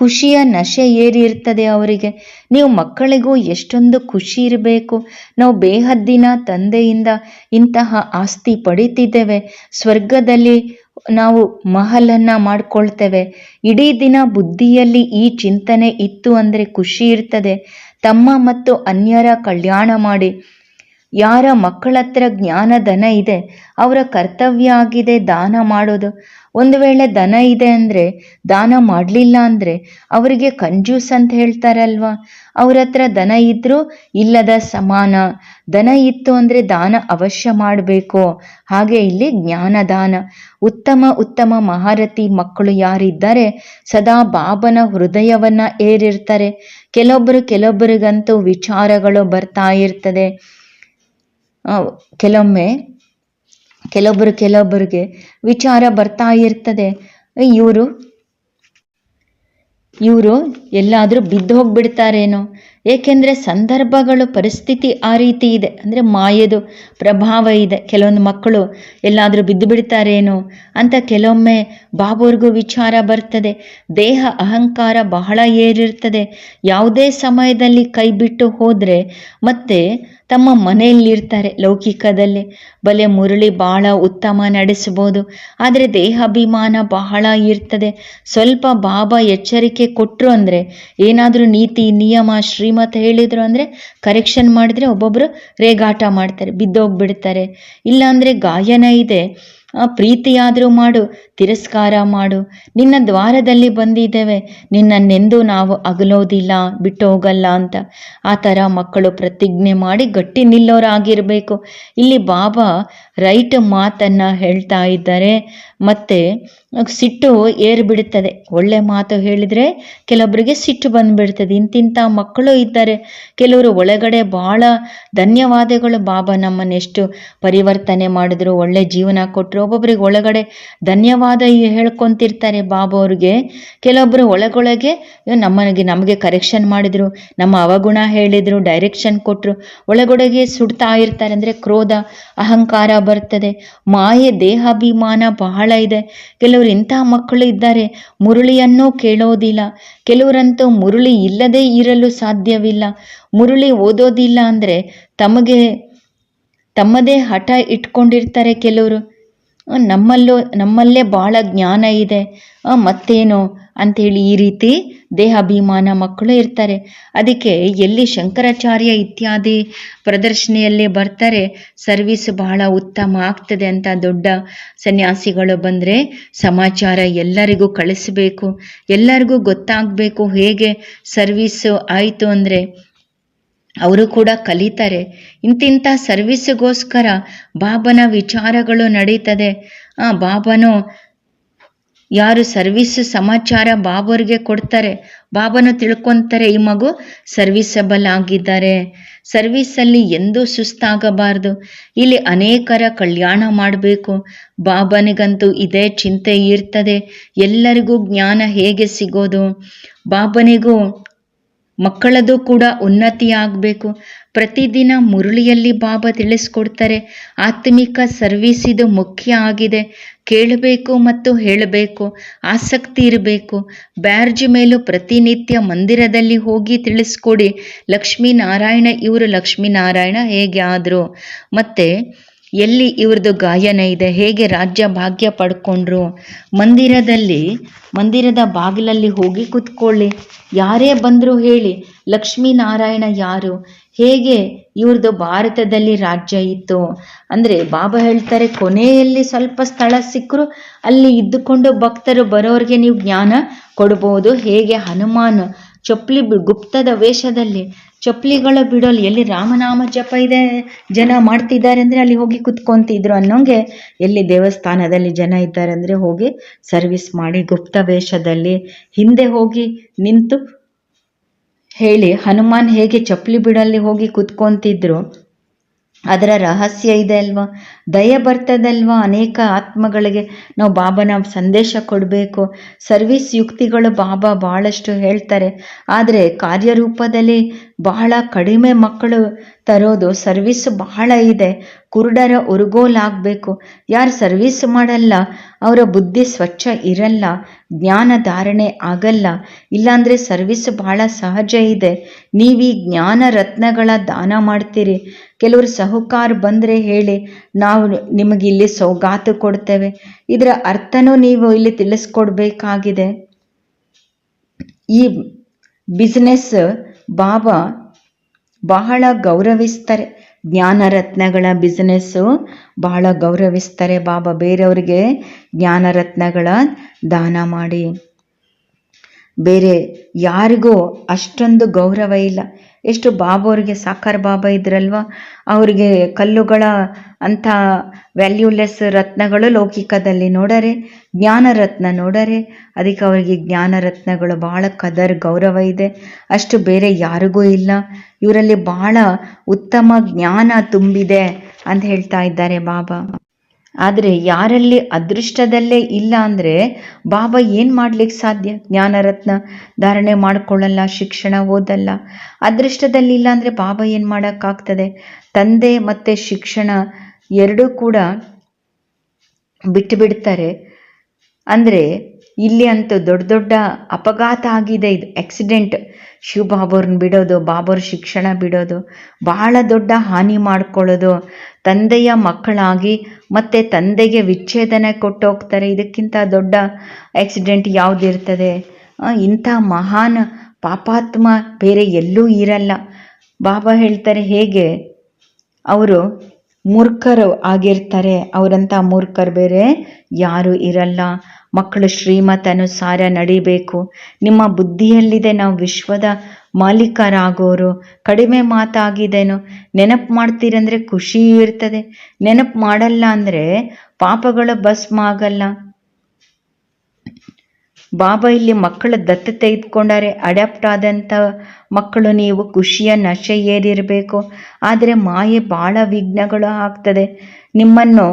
ಖುಷಿಯ ನಶೆ ಏರಿ ಇರ್ತದೆ ಅವರಿಗೆ. ನೀವು ಮಕ್ಕಳಿಗೂ ಎಷ್ಟೊಂದು ಖುಷಿ ಇರಬೇಕು. ನಾವು ಬೇಹದ್ದಿನ ತಂದೆಯಿಂದ ಇಂತಹ ಆಸ್ತಿ ಪಡಿತಿದ್ದೇವೆ. ಸ್ವರ್ಗದಲ್ಲಿ ನಾವು ಮಹಲನ್ನ ಮಾಡ್ಕೊಳ್ತೇವೆ. ಇಡೀ ದಿನ ಬುದ್ಧಿಯಲ್ಲಿ ಈ ಚಿಂತನೆ ಇತ್ತು ಅಂದರೆ ಖುಷಿ ಇರ್ತದೆ. ತಮ್ಮ ಮತ್ತು ಅನ್ಯರ ಕಲ್ಯಾಣ ಮಾಡಿ. ಯಾರ ಮಕ್ಕಳತ್ರ ಜ್ಞಾನ ದನ ಇದೆ, ಅವರ ಕರ್ತವ್ಯ ಆಗಿದೆ ದಾನ ಮಾಡೋದು. ಒಂದು ವೇಳೆ ದನ ಇದೆ ಅಂದರೆ, ದಾನ ಮಾಡಲಿಲ್ಲ ಅಂದರೆ ಅವರಿಗೆ ಕಂಜೂಸ್ ಅಂತ ಹೇಳ್ತಾರಲ್ವಾ? ಅವ್ರ ಹತ್ರ ದನ ಇದ್ರೂ ಇಲ್ಲದ ಸಮಾನ. ದನ ಇತ್ತು ಅಂದರೆ ದಾನ ಅವಶ್ಯ ಮಾಡಬೇಕು. ಹಾಗೆ ಇಲ್ಲಿ ಜ್ಞಾನದಾನ. ಉತ್ತಮ ಉತ್ತಮ ಮಹಾರಥಿ ಮಕ್ಕಳು ಯಾರಿದ್ದಾರೆ, ಸದಾ ಬಾಬನ ಹೃದಯವನ್ನ ಏರಿರ್ತಾರೆ. ಕೆಲವೊಬ್ಬರು ಕೆಲವೊಬ್ಬರಿಗಂತೂ ವಿಚಾರಗಳು ಬರ್ತಾ ಇರ್ತದೆ. ಕೆಲವೊಮ್ಮೆ ಕೆಲವೊಬ್ಬರು ಕೆಲವೊಬ್ಬರಿಗೆ ವಿಚಾರ ಬರ್ತಾ ಇರ್ತದೆ. ಇವರು? ಇವರು ಎಲ್ಲಾದರೂ ಬಿದ್ದು ಹೋಗ್ಬಿಡ್ತಾರೇನೋ? ಏಕೆಂದರೆ ಸಂದರ್ಭಗಳು, ಪರಿಸ್ಥಿತಿ ಆ ರೀತಿ ಇದೆ. ಅಂದರೆ ಮಾಯದು ಪ್ರಭಾವ ಇದೆ. ಕೆಲವೊಂದು ಮಕ್ಕಳು ಎಲ್ಲಾದರೂ ಬಿದ್ದು ಬಿಡ್ತಾರೇನೋ ಅಂತ ಕೆಲವೊಮ್ಮೆ ಬಾಬೋರ್ಗೂ ವಿಚಾರ ಬರ್ತದೆ. ದೇಹ ಅಹಂಕಾರ ಬಹಳ ಏರಿರ್ತದೆ. ಯಾವುದೇ ಸಮಯದಲ್ಲಿ ಕೈ ಬಿಟ್ಟು ಹೋದರೆ ಮತ್ತೆ ತಮ್ಮ ಮನೆಯಲ್ಲಿರ್ತಾರೆ ಲೌಕಿಕದಲ್ಲಿ. ಬಲೆ ಮುರಳಿ ಬಹಳ ಉತ್ತಮ ನಡೆಸಬಹುದು. ಆದರೆ ದೇಹಾಭಿಮಾನ ಬಹಳ ಇರ್ತದೆ. ಸ್ವಲ್ಪ ಬಾಬಾ ಎಚ್ಚರಿಕೆ ಕೊಟ್ಟರು ಅಂದರೆ, ಏನಾದರೂ ನೀತಿ, ನಿಯಮ, ಶ್ರೀಮತ್ ಹೇಳಿದ್ರು ಅಂದರೆ ಕರೆಕ್ಷನ್ ಮಾಡಿದ್ರೆ ಒಬ್ಬೊಬ್ಬರು ರೇಗಾಟ ಮಾಡ್ತಾರೆ, ಬಿದ್ದೋಗ್ಬಿಡ್ತಾರೆ. ಇಲ್ಲಾಂದರೆ ಗಾಯನ ಇದೆ. ಪ್ರೀತಿಯಾದರೂ ಮಾಡು. ತಿರಸ್ಕಾರ ಮಾಡು. ನಿನ್ನ ದ್ವಾರದಲ್ಲಿ ಬಂದಿದ್ದೇವೆ. ನಿನ್ನನ್ನೆಂದೂ ನಾವು ಅಗಲೋದಿಲ್ಲ ಬಿಟ್ಟು ಹೋಗಲ್ಲ ಅಂತ. ಆ ಥರ ಮಕ್ಕಳು ಪ್ರತಿಜ್ಞೆ ಮಾಡಿ ಗಟ್ಟಿ ನಿಲ್ಲೋರಾಗಿರಬೇಕು. ಇಲ್ಲಿ ಬಾಬಾ ರೈಟ್ ಮಾತನ್ನು ಹೇಳ್ತಾ ಇದ್ದಾರೆ. ಮತ್ತು ಸಿಟ್ಟು ಏರ್ಬಿಡುತ್ತದೆ. ಒಳ್ಳೆ ಮಾತು ಹೇಳಿದರೆ ಕೆಲವೊಬ್ಬರಿಗೆ ಸಿಟ್ಟು ಬಂದುಬಿಡ್ತದೆ. ಇಂತಿಂಥ ಮಕ್ಕಳು ಇದ್ದಾರೆ. ಕೆಲವರು ಒಳಗಡೆ ಭಾಳ ಧನ್ಯವಾದಗಳು ಬಾಬಾ ನಮ್ಮನ್ನೆಷ್ಟು ಪರಿವರ್ತನೆ ಮಾಡಿದ್ರು. ಒಳ್ಳೆ ಜೀವನ ಕೊಟ್ಟರು ಒಬ್ಬೊಬ್ಬರಿಗೆ ಒಳಗಡೆ ಧನ್ಯವಾದ ಹೇಳ್ಕೊತಿರ್ತಾರೆ ಬಾಬು ಅವ್ರಿಗೆ. ಕೆಲವೊಬ್ಬರು ಒಳಗೊಳಗೆ ನಮ್ಮನಿಗೆ ನಮಗೆ ಕರೆಕ್ಷನ್ ಮಾಡಿದರು, ನಮ್ಮ ಅವಗುಣ ಹೇಳಿದರು ಡೈರೆಕ್ಷನ್ ಕೊಟ್ಟರು ಒಳಗೊಳಗೆ ಸುಡ್ತಾ ಇರ್ತಾರೆ ಅಂದರೆ ಕ್ರೋಧ, ಅಹಂಕಾರ ಬರ್ತದೆ. ಮಾಯೆ, ದೇಹಾಭಿಮಾನ ಬಹಳ ಇದೆ. ಕೆಲವರು ಇಂತಹ ಮಕ್ಕಳು ಇದ್ದಾರೆ, ಮುರುಳಿಯನ್ನೂ ಕೇಳೋದಿಲ್ಲ. ಕೆಲವರಂತೂ ಮುರುಳಿ ಇಲ್ಲದೆ ಇರಲು ಸಾಧ್ಯವಿಲ್ಲ. ಮುರುಳಿ ಓದೋದಿಲ್ಲ ಅಂದರೆ ತಮಗೆ, ತಮ್ಮದೇ ಹಠ ಇಟ್ಕೊಂಡಿರ್ತಾರೆ ಕೆಲವರು. ನಮ್ಮಲ್ಲೂ, ನಮ್ಮಲ್ಲೇ ಭಾಳ ಜ್ಞಾನ ಇದೆ. ಮತ್ತೇನು? ಅಂಥೇಳಿ ಈ ರೀತಿ ದೇಹಾಭಿಮಾನ ಮಕ್ಕಳು ಇರ್ತಾರೆ. ಅದಕ್ಕೆ ಎಲ್ಲಿ ಶಂಕರಾಚಾರ್ಯ ಇತ್ಯಾದಿ ಪ್ರದರ್ಶನೆಯಲ್ಲಿ ಬರ್ತಾರೆ, ಸರ್ವಿಸ್ ಬಹಳ ಉತ್ತಮ ಆಗ್ತದೆ ಅಂತ ದೊಡ್ಡ ಸನ್ಯಾಸಿಗಳು ಬಂದರೆ ಸಮಾಚಾರ ಎಲ್ಲರಿಗೂ ಕಳಿಸಬೇಕು. ಎಲ್ಲರಿಗೂ ಗೊತ್ತಾಗಬೇಕು ಹೇಗೆ ಸರ್ವಿಸ್ ಆಯಿತು ಅಂದರೆ ಅವರು ಕೂಡ ಕಲಿತಾರೆ. ಇಂತಿಂಥ ಸರ್ವಿಸ್ಗೋಸ್ಕರ ಬಾಬನ ವಿಚಾರಗಳು ನಡೀತದೆ. ಆ ಬಾಬನು ಯಾರು ಸರ್ವಿಸ್ ಸಮಾಚಾರ ಬಾಬರಿಗೆ ಕೊಡ್ತಾರೆ. ಬಾಬನು ತಿಳ್ಕೊತಾರೆ ಈ ಮಗು ಸರ್ವಿಸಬಲ್ ಆಗಿದ್ದಾರೆ. ಸರ್ವಿಸಲ್ಲಿ ಎಂದೂ ಸುಸ್ತಾಗಬಾರ್ದು. ಇಲ್ಲಿ ಅನೇಕರ ಕಲ್ಯಾಣ ಮಾಡಬೇಕು. ಬಾಬನಿಗಂತೂ ಇದೇ ಚಿಂತೆ ಇರ್ತದೆ ಎಲ್ಲರಿಗೂ ಜ್ಞಾನ ಹೇಗೆ ಸಿಗೋದು? ಬಾಬನಿಗೂ ಮಕ್ಕಳದು ಕೂಡ ಉನ್ನತಿ ಆಗಬೇಕು ಪ್ರತಿದಿನ ಮುರುಳಿಯಲ್ಲಿ ಬಾಬಾ ತಿಳಿಸ್ಕೊಡ್ತಾರೆ, ಆತ್ಮಿಕ ಸರ್ವಿಸ್ ಇದು ಮುಖ್ಯ ಆಗಿದೆ. ಕೇಳಬೇಕು ಮತ್ತು ಹೇಳಬೇಕು, ಆಸಕ್ತಿ ಇರಬೇಕು. ಬ್ಯಾರ್ಜ್ ಮೇಲೂ ಪ್ರತಿನಿತ್ಯ ಮಂದಿರದಲ್ಲಿ ಹೋಗಿ ತಿಳಿಸ್ಕೊಡಿ, ಲಕ್ಷ್ಮೀನಾರಾಯಣ ಇವರು ಲಕ್ಷ್ಮೀನಾರಾಯಣ ಹೇಗೆ ಆದರು. ಮತ್ತು ಎಲ್ಲಿ ಇವ್ರದ್ದು ಗಾಯನ ಇದೆ? ಹೇಗೆ ರಾಜ್ಯ ಭಾಗ್ಯ ಪಡ್ಕೊಂಡ್ರು? ಮಂದಿರದಲ್ಲಿ, ಮಂದಿರದ ಬಾಗಿಲಲ್ಲಿ ಹೋಗಿ ಕೂತ್ಕೊಳ್ಳಿ. ಯಾರೇ ಬಂದರೂ ಹೇಳಿ, ಲಕ್ಷ್ಮೀನಾರಾಯಣ ಯಾರು? ಹೇಗೆ ಇವ್ರದ್ದು ಭಾರತದಲ್ಲಿ ರಾಜ್ಯ ಇತ್ತು? ಅಂದರೆ ಬಾಬಾ ಹೇಳ್ತಾರೆ, ಕೊನೆಯಲ್ಲಿ ಸ್ವಲ್ಪ ಸ್ಥಳ ಸಿಕ್ಕರು ಅಲ್ಲಿ ಇದ್ದುಕೊಂಡು ಭಕ್ತರು ಬರೋರಿಗೆ ನೀವು ಜ್ಞಾನ ಕೊಡ್ಬೋದು. ಹೇಗೆ ಹನುಮಾನ್ ಚಪ್ಪಲಿ ಗುಪ್ತದ ವೇಷದಲ್ಲಿ ಚಪ್ಪಲಿಗಳ ಬಿಡೋಲ್ಲಿ ಎಲ್ಲಿ ರಾಮನಾಮ ಜಪ ಇದೆ? ಜನ ಮಾಡ್ತಿದ್ದಾರೆ ಅಂದರೆ ಅಲ್ಲಿ ಹೋಗಿ ಕುತ್ಕೊಂತಿದ್ರು ಅನ್ನೋಂಗೆ ಎಲ್ಲಿ ದೇವಸ್ಥಾನದಲ್ಲಿ ಜನ ಇದ್ದಾರೆ ಅಂದರೆ ಹೋಗಿ ಸರ್ವಿಸ್ ಮಾಡಿ ಗುಪ್ತ ವೇಷದಲ್ಲಿ ಹಿಂದೆ ಹೋಗಿ ನಿಂತು ಹೇಳಿ ಹನುಮಾನ್ ಹೇಗೆ ಚಪ್ಪಲಿ ಬಿಡಲ್ಲಿ ಹೋಗಿ ಕುತ್ಕೊಂತಿದ್ರು? ಅದರ ರಹಸ್ಯ ಇದೆ ಅಲ್ವಾ? ದಯ ಬರ್ತದಲ್ವಾ? ಅನೇಕ ಆತ್ಮಗಳಿಗೆ ನಾವು ಬಾಬಾನ ಸಂದೇಶ ಕೊಡಬೇಕು. ಸರ್ವಿಸ್ ಯುಕ್ತಿಗಳು ಬಾಬಾ ಬಹಳಷ್ಟು ಹೇಳ್ತಾರೆ. ಆದರೆ ಕಾರ್ಯರೂಪದಲ್ಲಿ ಬಹಳ ಕಡಿಮೆ ಮಕ್ಕಳು ತರೋದು ಸರ್ವಿಸ್ ಬಹಳ ಇದೆ. ಕುರುಡರ ಉರುಗೋಲಾಗಬೇಕು ಯಾರು ಸರ್ವಿಸ್ ಮಾಡಲ್ಲ, ಅವರ ಬುದ್ಧಿ ಸ್ವಚ್ಛ ಇರಲ್ಲ, ಜ್ಞಾನ ಧಾರಣೆ ಆಗಲ್ಲ. ಇಲ್ಲಾಂದರೆ ಸರ್ವಿಸ್ ಬಹಳ ಸಹಜ ಇದೆ. ನೀವು ಜ್ಞಾನ ರತ್ನಗಳ ದಾನ ಮಾಡ್ತೀರಿ. ಕೆಲವರು ಸಹುಕಾರ ಬಂದರೆ ಹೇಳಿ, ನಾವು ನಿಮಗೆ ಇಲ್ಲಿ ಸೌಗಾತು ಕೊಡ್ತೇವೆ. ಇದರ ಅರ್ಥನೂ ನೀವು ಇಲ್ಲಿ ತಿಳಿಸ್ಕೊಡ್ಬೇಕಾಗಿದೆ. ಈ ಬಿಸ್ನೆಸ್ ಬಾಬಾ ಬಹಳ ಗೌರವಿಸ್ತಾರೆ. ಜ್ಞಾನರತ್ನಗಳ ಬಿಸ್ನೆಸ್ಸು ಬಹಳ ಗೌರವಿಸ್ತಾರೆ. ಬಾಬಾ ಬೇರೆಯವರಿಗೆ ಜ್ಞಾನರತ್ನಗಳ ದಾನ ಮಾಡಿ. ಬೇರೆ ಯಾರಿಗೂ ಅಷ್ಟೊಂದು ಗೌರವ ಇಲ್ಲ. ಎಷ್ಟು ಬಾಬಾ ಅವರಿಗೆ ಸಾಕಾರ ಬಾಬಾ ಇದ್ರಲ್ವಾ? ಅವರಿಗೆ ಕಲ್ಲುಗಳ ಅಂಥ ವ್ಯಾಲ್ಯೂಲೆಸ್ ರತ್ನಗಳು ಲೌಕಿಕದಲ್ಲಿ ನೋಡರೆ, ಜ್ಞಾನ ರತ್ನ ನೋಡರೆ, ಅದಕ್ಕೆ ಅವರಿಗೆ ಜ್ಞಾನ ರತ್ನಗಳು ಬಹಳ ಕದರ್ ಗೌರವ ಇದೆ. ಅಷ್ಟು ಬೇರೆ ಯಾರಿಗೂ ಇಲ್ಲ. ಇವರಲ್ಲಿ ಬಹಳ ಉತ್ತಮ ಜ್ಞಾನ ತುಂಬಿದೆ ಅಂತ ಹೇಳ್ತಾ ಇದ್ದಾರೆ ಬಾಬಾ. ಆದರೆ ಯಾರಲ್ಲಿ ಅದೃಷ್ಟದಲ್ಲೇ ಇಲ್ಲ ಅಂದರೆ ಬಾಬಾ ಏನು ಮಾಡ್ಲಿಕ್ಕೆ ಸಾಧ್ಯ? ಜ್ಞಾನರತ್ನ ಧಾರಣೆ ಮಾಡಿಕೊಳ್ಳಲ್ಲ, ಶಿಕ್ಷಣ ಓದಲ್ಲ. ಅದೃಷ್ಟದಲ್ಲಿ ಇಲ್ಲ ಅಂದರೆ ಬಾಬಾ ಏನು ಮಾಡೋಕ್ಕಾಗ್ತದೆ? ತಂದೆ ಮತ್ತು ಶಿಕ್ಷಣ ಎರಡೂ ಕೂಡ ಬಿಟ್ಟು ಬಿಡ್ತಾರೆ ಅಂದರೆ ಇಲ್ಲಿ ಅಂತೂ ದೊಡ್ಡ ದೊಡ್ಡ ಅಪಘಾತ ಆಗಿದೆ ಇದು. ಆಕ್ಸಿಡೆಂಟ್ ಶಿವ ಬಾಬೋರ್ನ ಬಿಡೋದು, ಬಾಬೋರ್ ಶಿಕ್ಷಣ ಬಿಡೋದು ಬಹಳ ದೊಡ್ಡ ಹಾನಿ ಮಾಡ್ಕೊಳ್ಳೋದು, ತಂದೆಯ ಮಕ್ಕಳಾಗಿ ಮತ್ತೆ ತಂದೆಗೆ ವಿಚ್ಛೇದನ ಕೊಟ್ಟು ಹೋಗ್ತಾರೆ ಇದಕ್ಕಿಂತ ದೊಡ್ಡ ಆಕ್ಸಿಡೆಂಟ್ ಯಾವುದಿರ್ತದೆ? ಇಂಥ ಮಹಾನ್ ಪಾಪಾತ್ಮ ಬೇರೆ ಎಲ್ಲೂ ಇರಲ್ಲ. ಬಾಬಾ ಹೇಳ್ತಾರೆ ಹೇಗೆ? ಅವರು ಮೂರ್ಖರು ಆಗಿರ್ತಾರೆ. ಅವರಂಥ ಮೂರ್ಖರು ಬೇರೆ ಯಾರೂ ಇರಲ್ಲ. ಮಕ್ಕಳು ಶ್ರೀಮತ ಅನುಸಾರ ನಡಿಬೇಕು. ನಿಮ್ಮ ಬುದ್ಧಿಯಲ್ಲಿದೆ. ನಾವು ವಿಶ್ವದ ಮಾಲೀಕರಾಗೋರು. ಕಡಿಮೆ ಮಾತಾಗಿದೇನೋ. ನೆನಪು ಮಾಡ್ತೀರಂದ್ರೆ ಖುಷಿ ಇರ್ತದೆ. ನೆನಪು ಮಾಡಲ್ಲ ಅಂದರೆ ಪಾಪಗಳ ಭಸ್ಮ ಆಗಲ್ಲ ಬಾಬಾ ಇಲ್ಲಿ ಮಕ್ಕಳ ದತ್ತು ತೆಗೆದುಕೊಂಡರೆ. ಅಡ್ಯಾಪ್ಟ್ ಆದಂಥ ಮಕ್ಕಳು ನೀವು ಖುಷಿಯ ನಶೆ ಏರಿರಬೇಕು. ಆದರೆ ಮಾಯೆ ಭಾಳ ವಿಘ್ನಗಳು ಆಗ್ತದೆ. ನಿಮ್ಮನ್ನು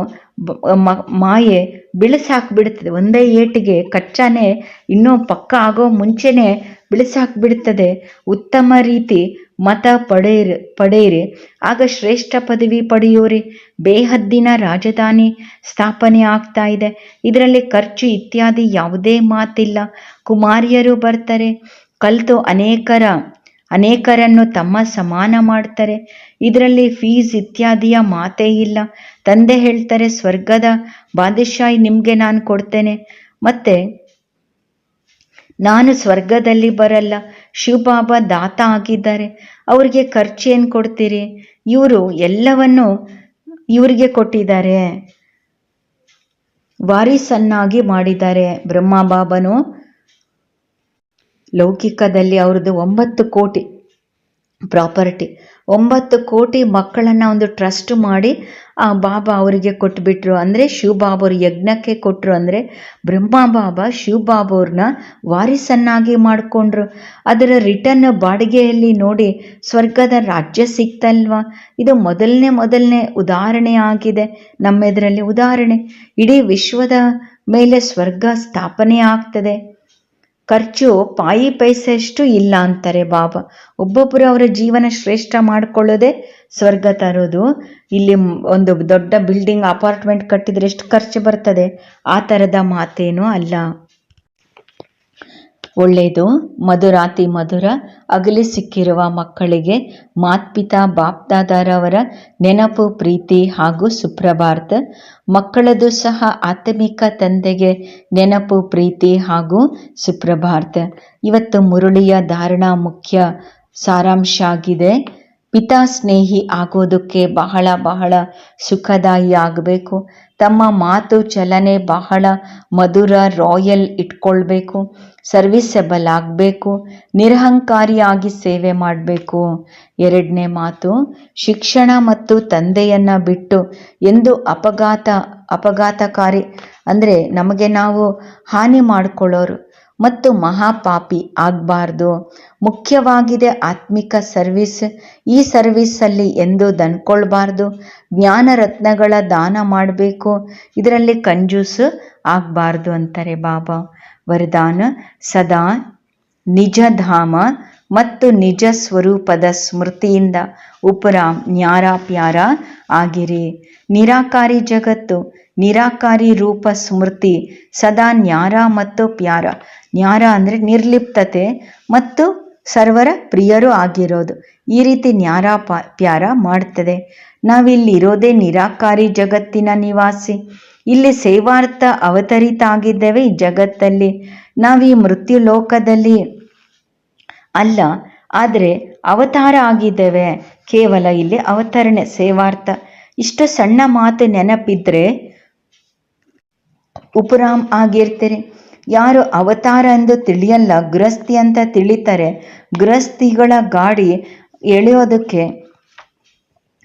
ಮಾಯೆ ಬಿಡಿಸಾಕ್ಬಿಡ್ತದೆ ಒಂದೇ ಏಟಿಗೆ ಕಚ್ಚಾನೆ ಇನ್ನೂ ಪಕ್ಕ ಆಗೋ ಮುಂಚೆನೆ ಬಿಡಿಸಾಕ್ಬಿಡ್ತದೆ ಉತ್ತಮ ರೀತಿ ಮತ ಪಡೆಯಿರಿ ಪಡೆಯಿರಿ. ಆಗ ಶ್ರೇಷ್ಠ ಪದವಿ ಪಡೆಯೋರಿ. ಬೇಹದ್ದಿನ ರಾಜಧಾನಿ ಸ್ಥಾಪನೆ ಆಗ್ತಾ ಇದೆ. ಇದರಲ್ಲಿ ಖರ್ಚು ಇತ್ಯಾದಿ ಯಾವುದೇ ಮಾತಿಲ್ಲ. ಕುಮಾರಿಯರು ಬರ್ತಾರೆ. ಕಲಿತು ಅನೇಕರ, ಅನೇಕರನ್ನು ತಮ್ಮ ಸಮಾನ ಮಾಡ್ತಾರೆ. ಇದರಲ್ಲಿ ಫೀಸ್ ಇತ್ಯಾದಿಯ ಮಾತೇ ಇಲ್ಲ. ತಂದೆ ಹೇಳ್ತಾರೆ, ಸ್ವರ್ಗದ ಬಾದಶಾಹಿ ನಿಮಗೆ ನಾನು ಕೊಡ್ತೇನೆ. ಮತ್ತೆ ನಾನು ಸ್ವರ್ಗದಲ್ಲಿ ಬರಲ್ಲ, ಶಿವಬಾಬಾ ದಾತ ಆಗಿದ್ದಾರೆ. ಅವ್ರಿಗೆ ಏನು ಕೊಡ್ತೀರಿ? ಇವರು ಎಲ್ಲವನ್ನು ಇವರಿಗೆ ಕೊಟ್ಟಿದ್ದಾರೆ. ವಾರಿಸನ್ನಾಗಿ ಮಾಡಿದ್ದಾರೆ ಬ್ರಹ್ಮ ಬಾಬನು ಲೌಕಿಕದಲ್ಲಿ ಅವ್ರದ್ದು ಒಂಬತ್ತು ಕೋಟಿ ಪ್ರಾಪರ್ಟಿ. ಒಂಬತ್ತು ಕೋಟಿ ಮಕ್ಕಳನ್ನು ಒಂದು ಟ್ರಸ್ಟ್ ಮಾಡಿ, ಆ ಬಾಬಾ ಅವರಿಗೆ ಕೊಟ್ಬಿಟ್ರು. ಅಂದರೆ ಶಿವಬಾಬಾವ್ರ ಯಜ್ಞಕ್ಕೆ ಕೊಟ್ಟರು ಅಂದರೆ ಬ್ರಹ್ಮ ಬಾಬಾ ಶಿವಬಾಬಾವ್ರನ್ನ ವಾರಿಸನ್ನಾಗಿ ಮಾಡಿಕೊಂಡ್ರು. ಅದರ ರಿಟರ್ನ್ ಬಾಡಿಗೆಯಲ್ಲಿ ನೋಡಿ ಸ್ವರ್ಗದ ರಾಜ್ಯ ಸಿಕ್ತಲ್ವಾ? ಇದು ಮೊದಲನೇ ಮೊದಲನೇ ಉದಾಹರಣೆ ಆಗಿದೆ. ನಮ್ಮೆದರಲ್ಲಿ ಉದಾಹರಣೆ, ಇಡೀ ವಿಶ್ವದ ಮೇಲೆ ಸ್ವರ್ಗ ಸ್ಥಾಪನೆ ಆಗ್ತದೆ. ಖರ್ಚು ಪಾಯಿ ಪೈಸೆಷ್ಟು ಇಲ್ಲ ಅಂತಾರೆ ಬಾಬಾ. ಒಬ್ಬೊಬ್ಬರು ಅವರ ಜೀವನ ಶ್ರೇಷ್ಠ ಮಾಡ್ಕೊಳ್ಳೋದೆ ಸ್ವರ್ಗ ತರೋದು. ಇಲ್ಲಿ ಒಂದು ದೊಡ್ಡ ಬಿಲ್ಡಿಂಗ್ ಅಪಾರ್ಟ್ಮೆಂಟ್ ಕಟ್ಟಿದ್ರೆ ಎಷ್ಟು ಖರ್ಚು ಬರ್ತದೆ? ಆ ಥರದ ಮಾತೇನೂ ಅಲ್ಲ. ಒಳ್ಳೆಯದು ಮಧುರಾತಿ ಮಧುರ, ಅಗಲಿ ಸಿಕ್ಕಿರುವ ಮಕ್ಕಳಿಗೆ ಮಾತ್ಪಿತಾ ಬಾಪ್ದಾದಾರವರ ನೆನಪು, ಪ್ರೀತಿ ಹಾಗೂ ಸುಪ್ರಭಾರ್ತ. ಮಕ್ಕಳದು ಸಹ ಆತ್ಮಿಕ ತಂದೆಗೆ ನೆನಪು, ಪ್ರೀತಿ ಹಾಗೂ ಸುಪ್ರಭಾರ್ತ. ಇವತ್ತು ಮುರುಳಿಯ ಧಾರಣಾ ಮುಖ್ಯ ಸಾರಾಂಶ ಆಗಿದೆ ಪಿತಾ ಸ್ನೇಹಿ ಆಗೋದಕ್ಕೆ ಬಹಳ ಬಹಳ ಸುಖದಾಯಿ ಆಗಬೇಕು ತಮ್ಮ ಮಾತು ಚಲನೆ ಬಹಳ ಮಧುರ, ರಾಯಲ್ ಇಟ್ಕೊಳ್ಬೇಕು. ಸರ್ವಿಸಬಲ್ ಆಗಬೇಕು ನಿರಹಂಕಾರಿಯಾಗಿ ಸೇವೆ ಮಾಡಬೇಕು. ಎರಡನೇ ಮಾತು, ಶಿಕ್ಷಣ ಮತ್ತು ತಂದೆಯನ್ನು ಬಿಟ್ಟು ಎಂದು ಅಪಘಾತ, ಅಪಘಾತಕಾರಿ ಅಂದರೆ ನಮಗೆ ನಾವು ಹಾನಿ ಮಾಡಿಕೊಳ್ಳೋರು. ಮತ್ತು ಮಹಾಪಾಪಿ ಆಗಬಾರ್ದು. ಮುಖ್ಯವಾಗಿದೆ ಆತ್ಮಿಕ ಸರ್ವಿಸ್. ಈ ಸರ್ವಿಸಲ್ಲಿ ಎಂದು ದನ್ಕೊಳ್ಬಾರ್ದು. ಜ್ಞಾನ ರತ್ನಗಳ ದಾನ ಮಾಡಬೇಕು. ಇದರಲ್ಲಿ ಕಂಜೂಸ್ ಆಗಬಾರ್ದು ಅಂತಾರೆ ಬಾಬಾ. ವರದಾನ, ಸದಾ ನಿಜಧಾಮ ಮತ್ತು ನಿಜ ಸ್ವರೂಪದ ಸ್ಮೃತಿಯಿಂದ ಉಪರಾಮ್ ನ್ಯಾರ ಪ್ಯಾರ ಆಗಿರಿ. ನಿರಾಕಾರಿ ಜಗತ್ತು, ನಿರಾಕಾರಿ ರೂಪ ಸ್ಮೃತಿ ಸದಾ ನ್ಯಾರ ಮತ್ತು ಪ್ಯಾರ. ನ್ಯಾರ ಅಂದರೆ ನಿರ್ಲಿಪ್ತತೆ ಮತ್ತು ಸರ್ವರ ಪ್ರಿಯರು ಆಗಿರೋದು. ಈ ರೀತಿ ನ್ಯಾರ ಪ ಪ್ಯಾರ ಮಾಡ್ತದೆ. ನಾವಿಲ್ಲಿ ಇರೋದೇ ನಿರಾಕಾರಿ ಜಗತ್ತಿನ ನಿವಾಸಿ. ಇಲ್ಲಿ ಸೇವಾರ್ಥ ಅವತರಿತ ಆಗಿದ್ದೇವೆ ಈ ಜಗತ್ತಲ್ಲಿ. ನಾವು ಈ ಮೃತ್ಯು ಲೋಕದಲ್ಲಿ ಅಲ್ಲ, ಆದರೆ ಅವತಾರ ಆಗಿದ್ದೇವೆ. ಕೇವಲ ಇಲ್ಲಿ ಅವತರಣೆ, ಸೇವಾರ್ಥ. ಇಷ್ಟು ಸಣ್ಣ ಮಾತು ನೆನಪಿದ್ರೆ ಉಪರಾಮ್ ಆಗಿರ್ತೀರಿ. ಯಾರು ಅವತಾರ ಎಂದು ತಿಳಿಯಲ್ಲ, ಗೃಹಸ್ಥಿ ಅಂತ ತಿಳಿತಾರೆ, ಗೃಹಸ್ಥಿಗಳ ಗಾಡಿ ಎಳೆಯೋದಕ್ಕೆ,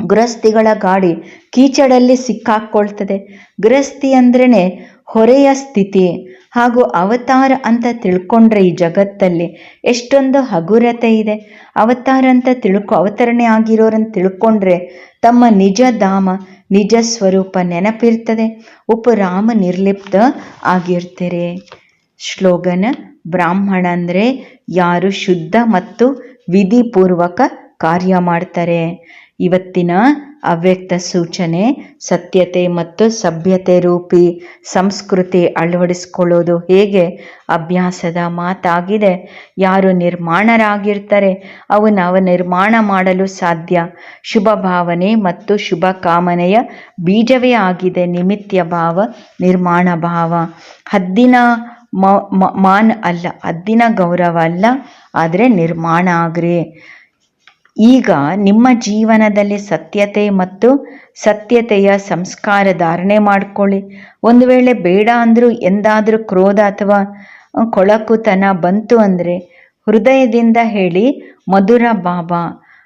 ಗೃಹಸ್ಥಿಗಳ ಗಾಡಿ ಕೀಚಡಲ್ಲಿ ಸಿಕ್ಕಾಕ್ಕೊಳ್ತದೆ ಗೃಹಸ್ಥಿ ಅಂದ್ರೇ ಹೊರೆಯ ಸ್ಥಿತಿ. ಹಾಗೂ ಅವತಾರ ಅಂತ ತಿಳ್ಕೊಂಡ್ರೆ ಈ ಜಗತ್ತಲ್ಲಿ ಎಷ್ಟೊಂದು ಹಗುರತೆ ಇದೆ. ಅವತಾರ ಅಂತ ತಿಳ್ಕೊ, ಅವತರಣೆ ಆಗಿರೋರನ್ನ ತಿಳ್ಕೊಂಡ್ರೆ ತಮ್ಮ ನಿಜ ಧಾಮ, ನಿಜ ಸ್ವರೂಪ ನೆನಪಿರ್ತದೆ. ಉಪರಾಮ ನಿರ್ಲಿಪ್ತ ಆಗಿರ್ತೀರಿ. ಶ್ಲೋಗನ ಬ್ರಾಹ್ಮಣ ಅಂದರೆ ಯಾರು ಶುದ್ಧ ಮತ್ತು ವಿಧಿಪೂರ್ವಕ ಕಾರ್ಯ ಮಾಡ್ತಾರೆ. ಇವತ್ತಿನ ಅವ್ಯಕ್ತ ಸೂಚನೆ, ಸತ್ಯತೆ ಮತ್ತು ಸಭ್ಯತೆ ರೂಪಿ ಸಂಸ್ಕೃತಿ ಅಳವಡಿಸ್ಕೊಳ್ಳೋದು ಹೇಗೆ? ಅಭ್ಯಾಸದ ಮಾತಾಗಿದೆ. ಯಾರು ನಿರ್ಮಾಣರಾಗಿರ್ತಾರೆ, ಅವು ನಾವು ನಿರ್ಮಾಣ ಮಾಡಲು ಸಾಧ್ಯ. ಶುಭ ಭಾವನೆ ಮತ್ತು ಶುಭ ಕಾಮನೆಯ ಬೀಜವೇ ಆಗಿದೆ ನಿಮಿತ್ಯ ಭಾವ, ನಿರ್ಮಾಣ ಭಾವ. ಹದ್ದಿನ ಮಾನ್ ಅಲ್ಲ ಅದಿನ ಗೌರವ ಅಲ್ಲ, ಆದರೆ ನಿರ್ಮಾಣ ಆಗ್ರಿ. ಈಗ ನಿಮ್ಮ ಜೀವನದಲ್ಲಿ ಸತ್ಯತೆ ಮತ್ತು ಸತ್ಯತೆಯ ಸಂಸ್ಕಾರ ಧಾರಣೆ ಮಾಡ್ಕೊಳ್ಳಿ. ಒಂದು ವೇಳೆ ಬೇಡ ಅಂದರೂ ಎಂದಾದರೂ ಕ್ರೋಧ ಅಥವಾ ಕೊಳಕುತನ ಬಂತು ಅಂದರೆ ಹೃದಯದಿಂದ ಹೇಳಿ, ಮಧುರ ಬಾಬಾ,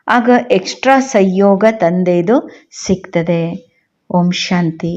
ಆಗ ಎಕ್ಸ್ಟ್ರಾ ಸಂಯೋಗ ತಂದೆದು ಸಿಗ್ತದೆ. ಓಂ ಶಾಂತಿ.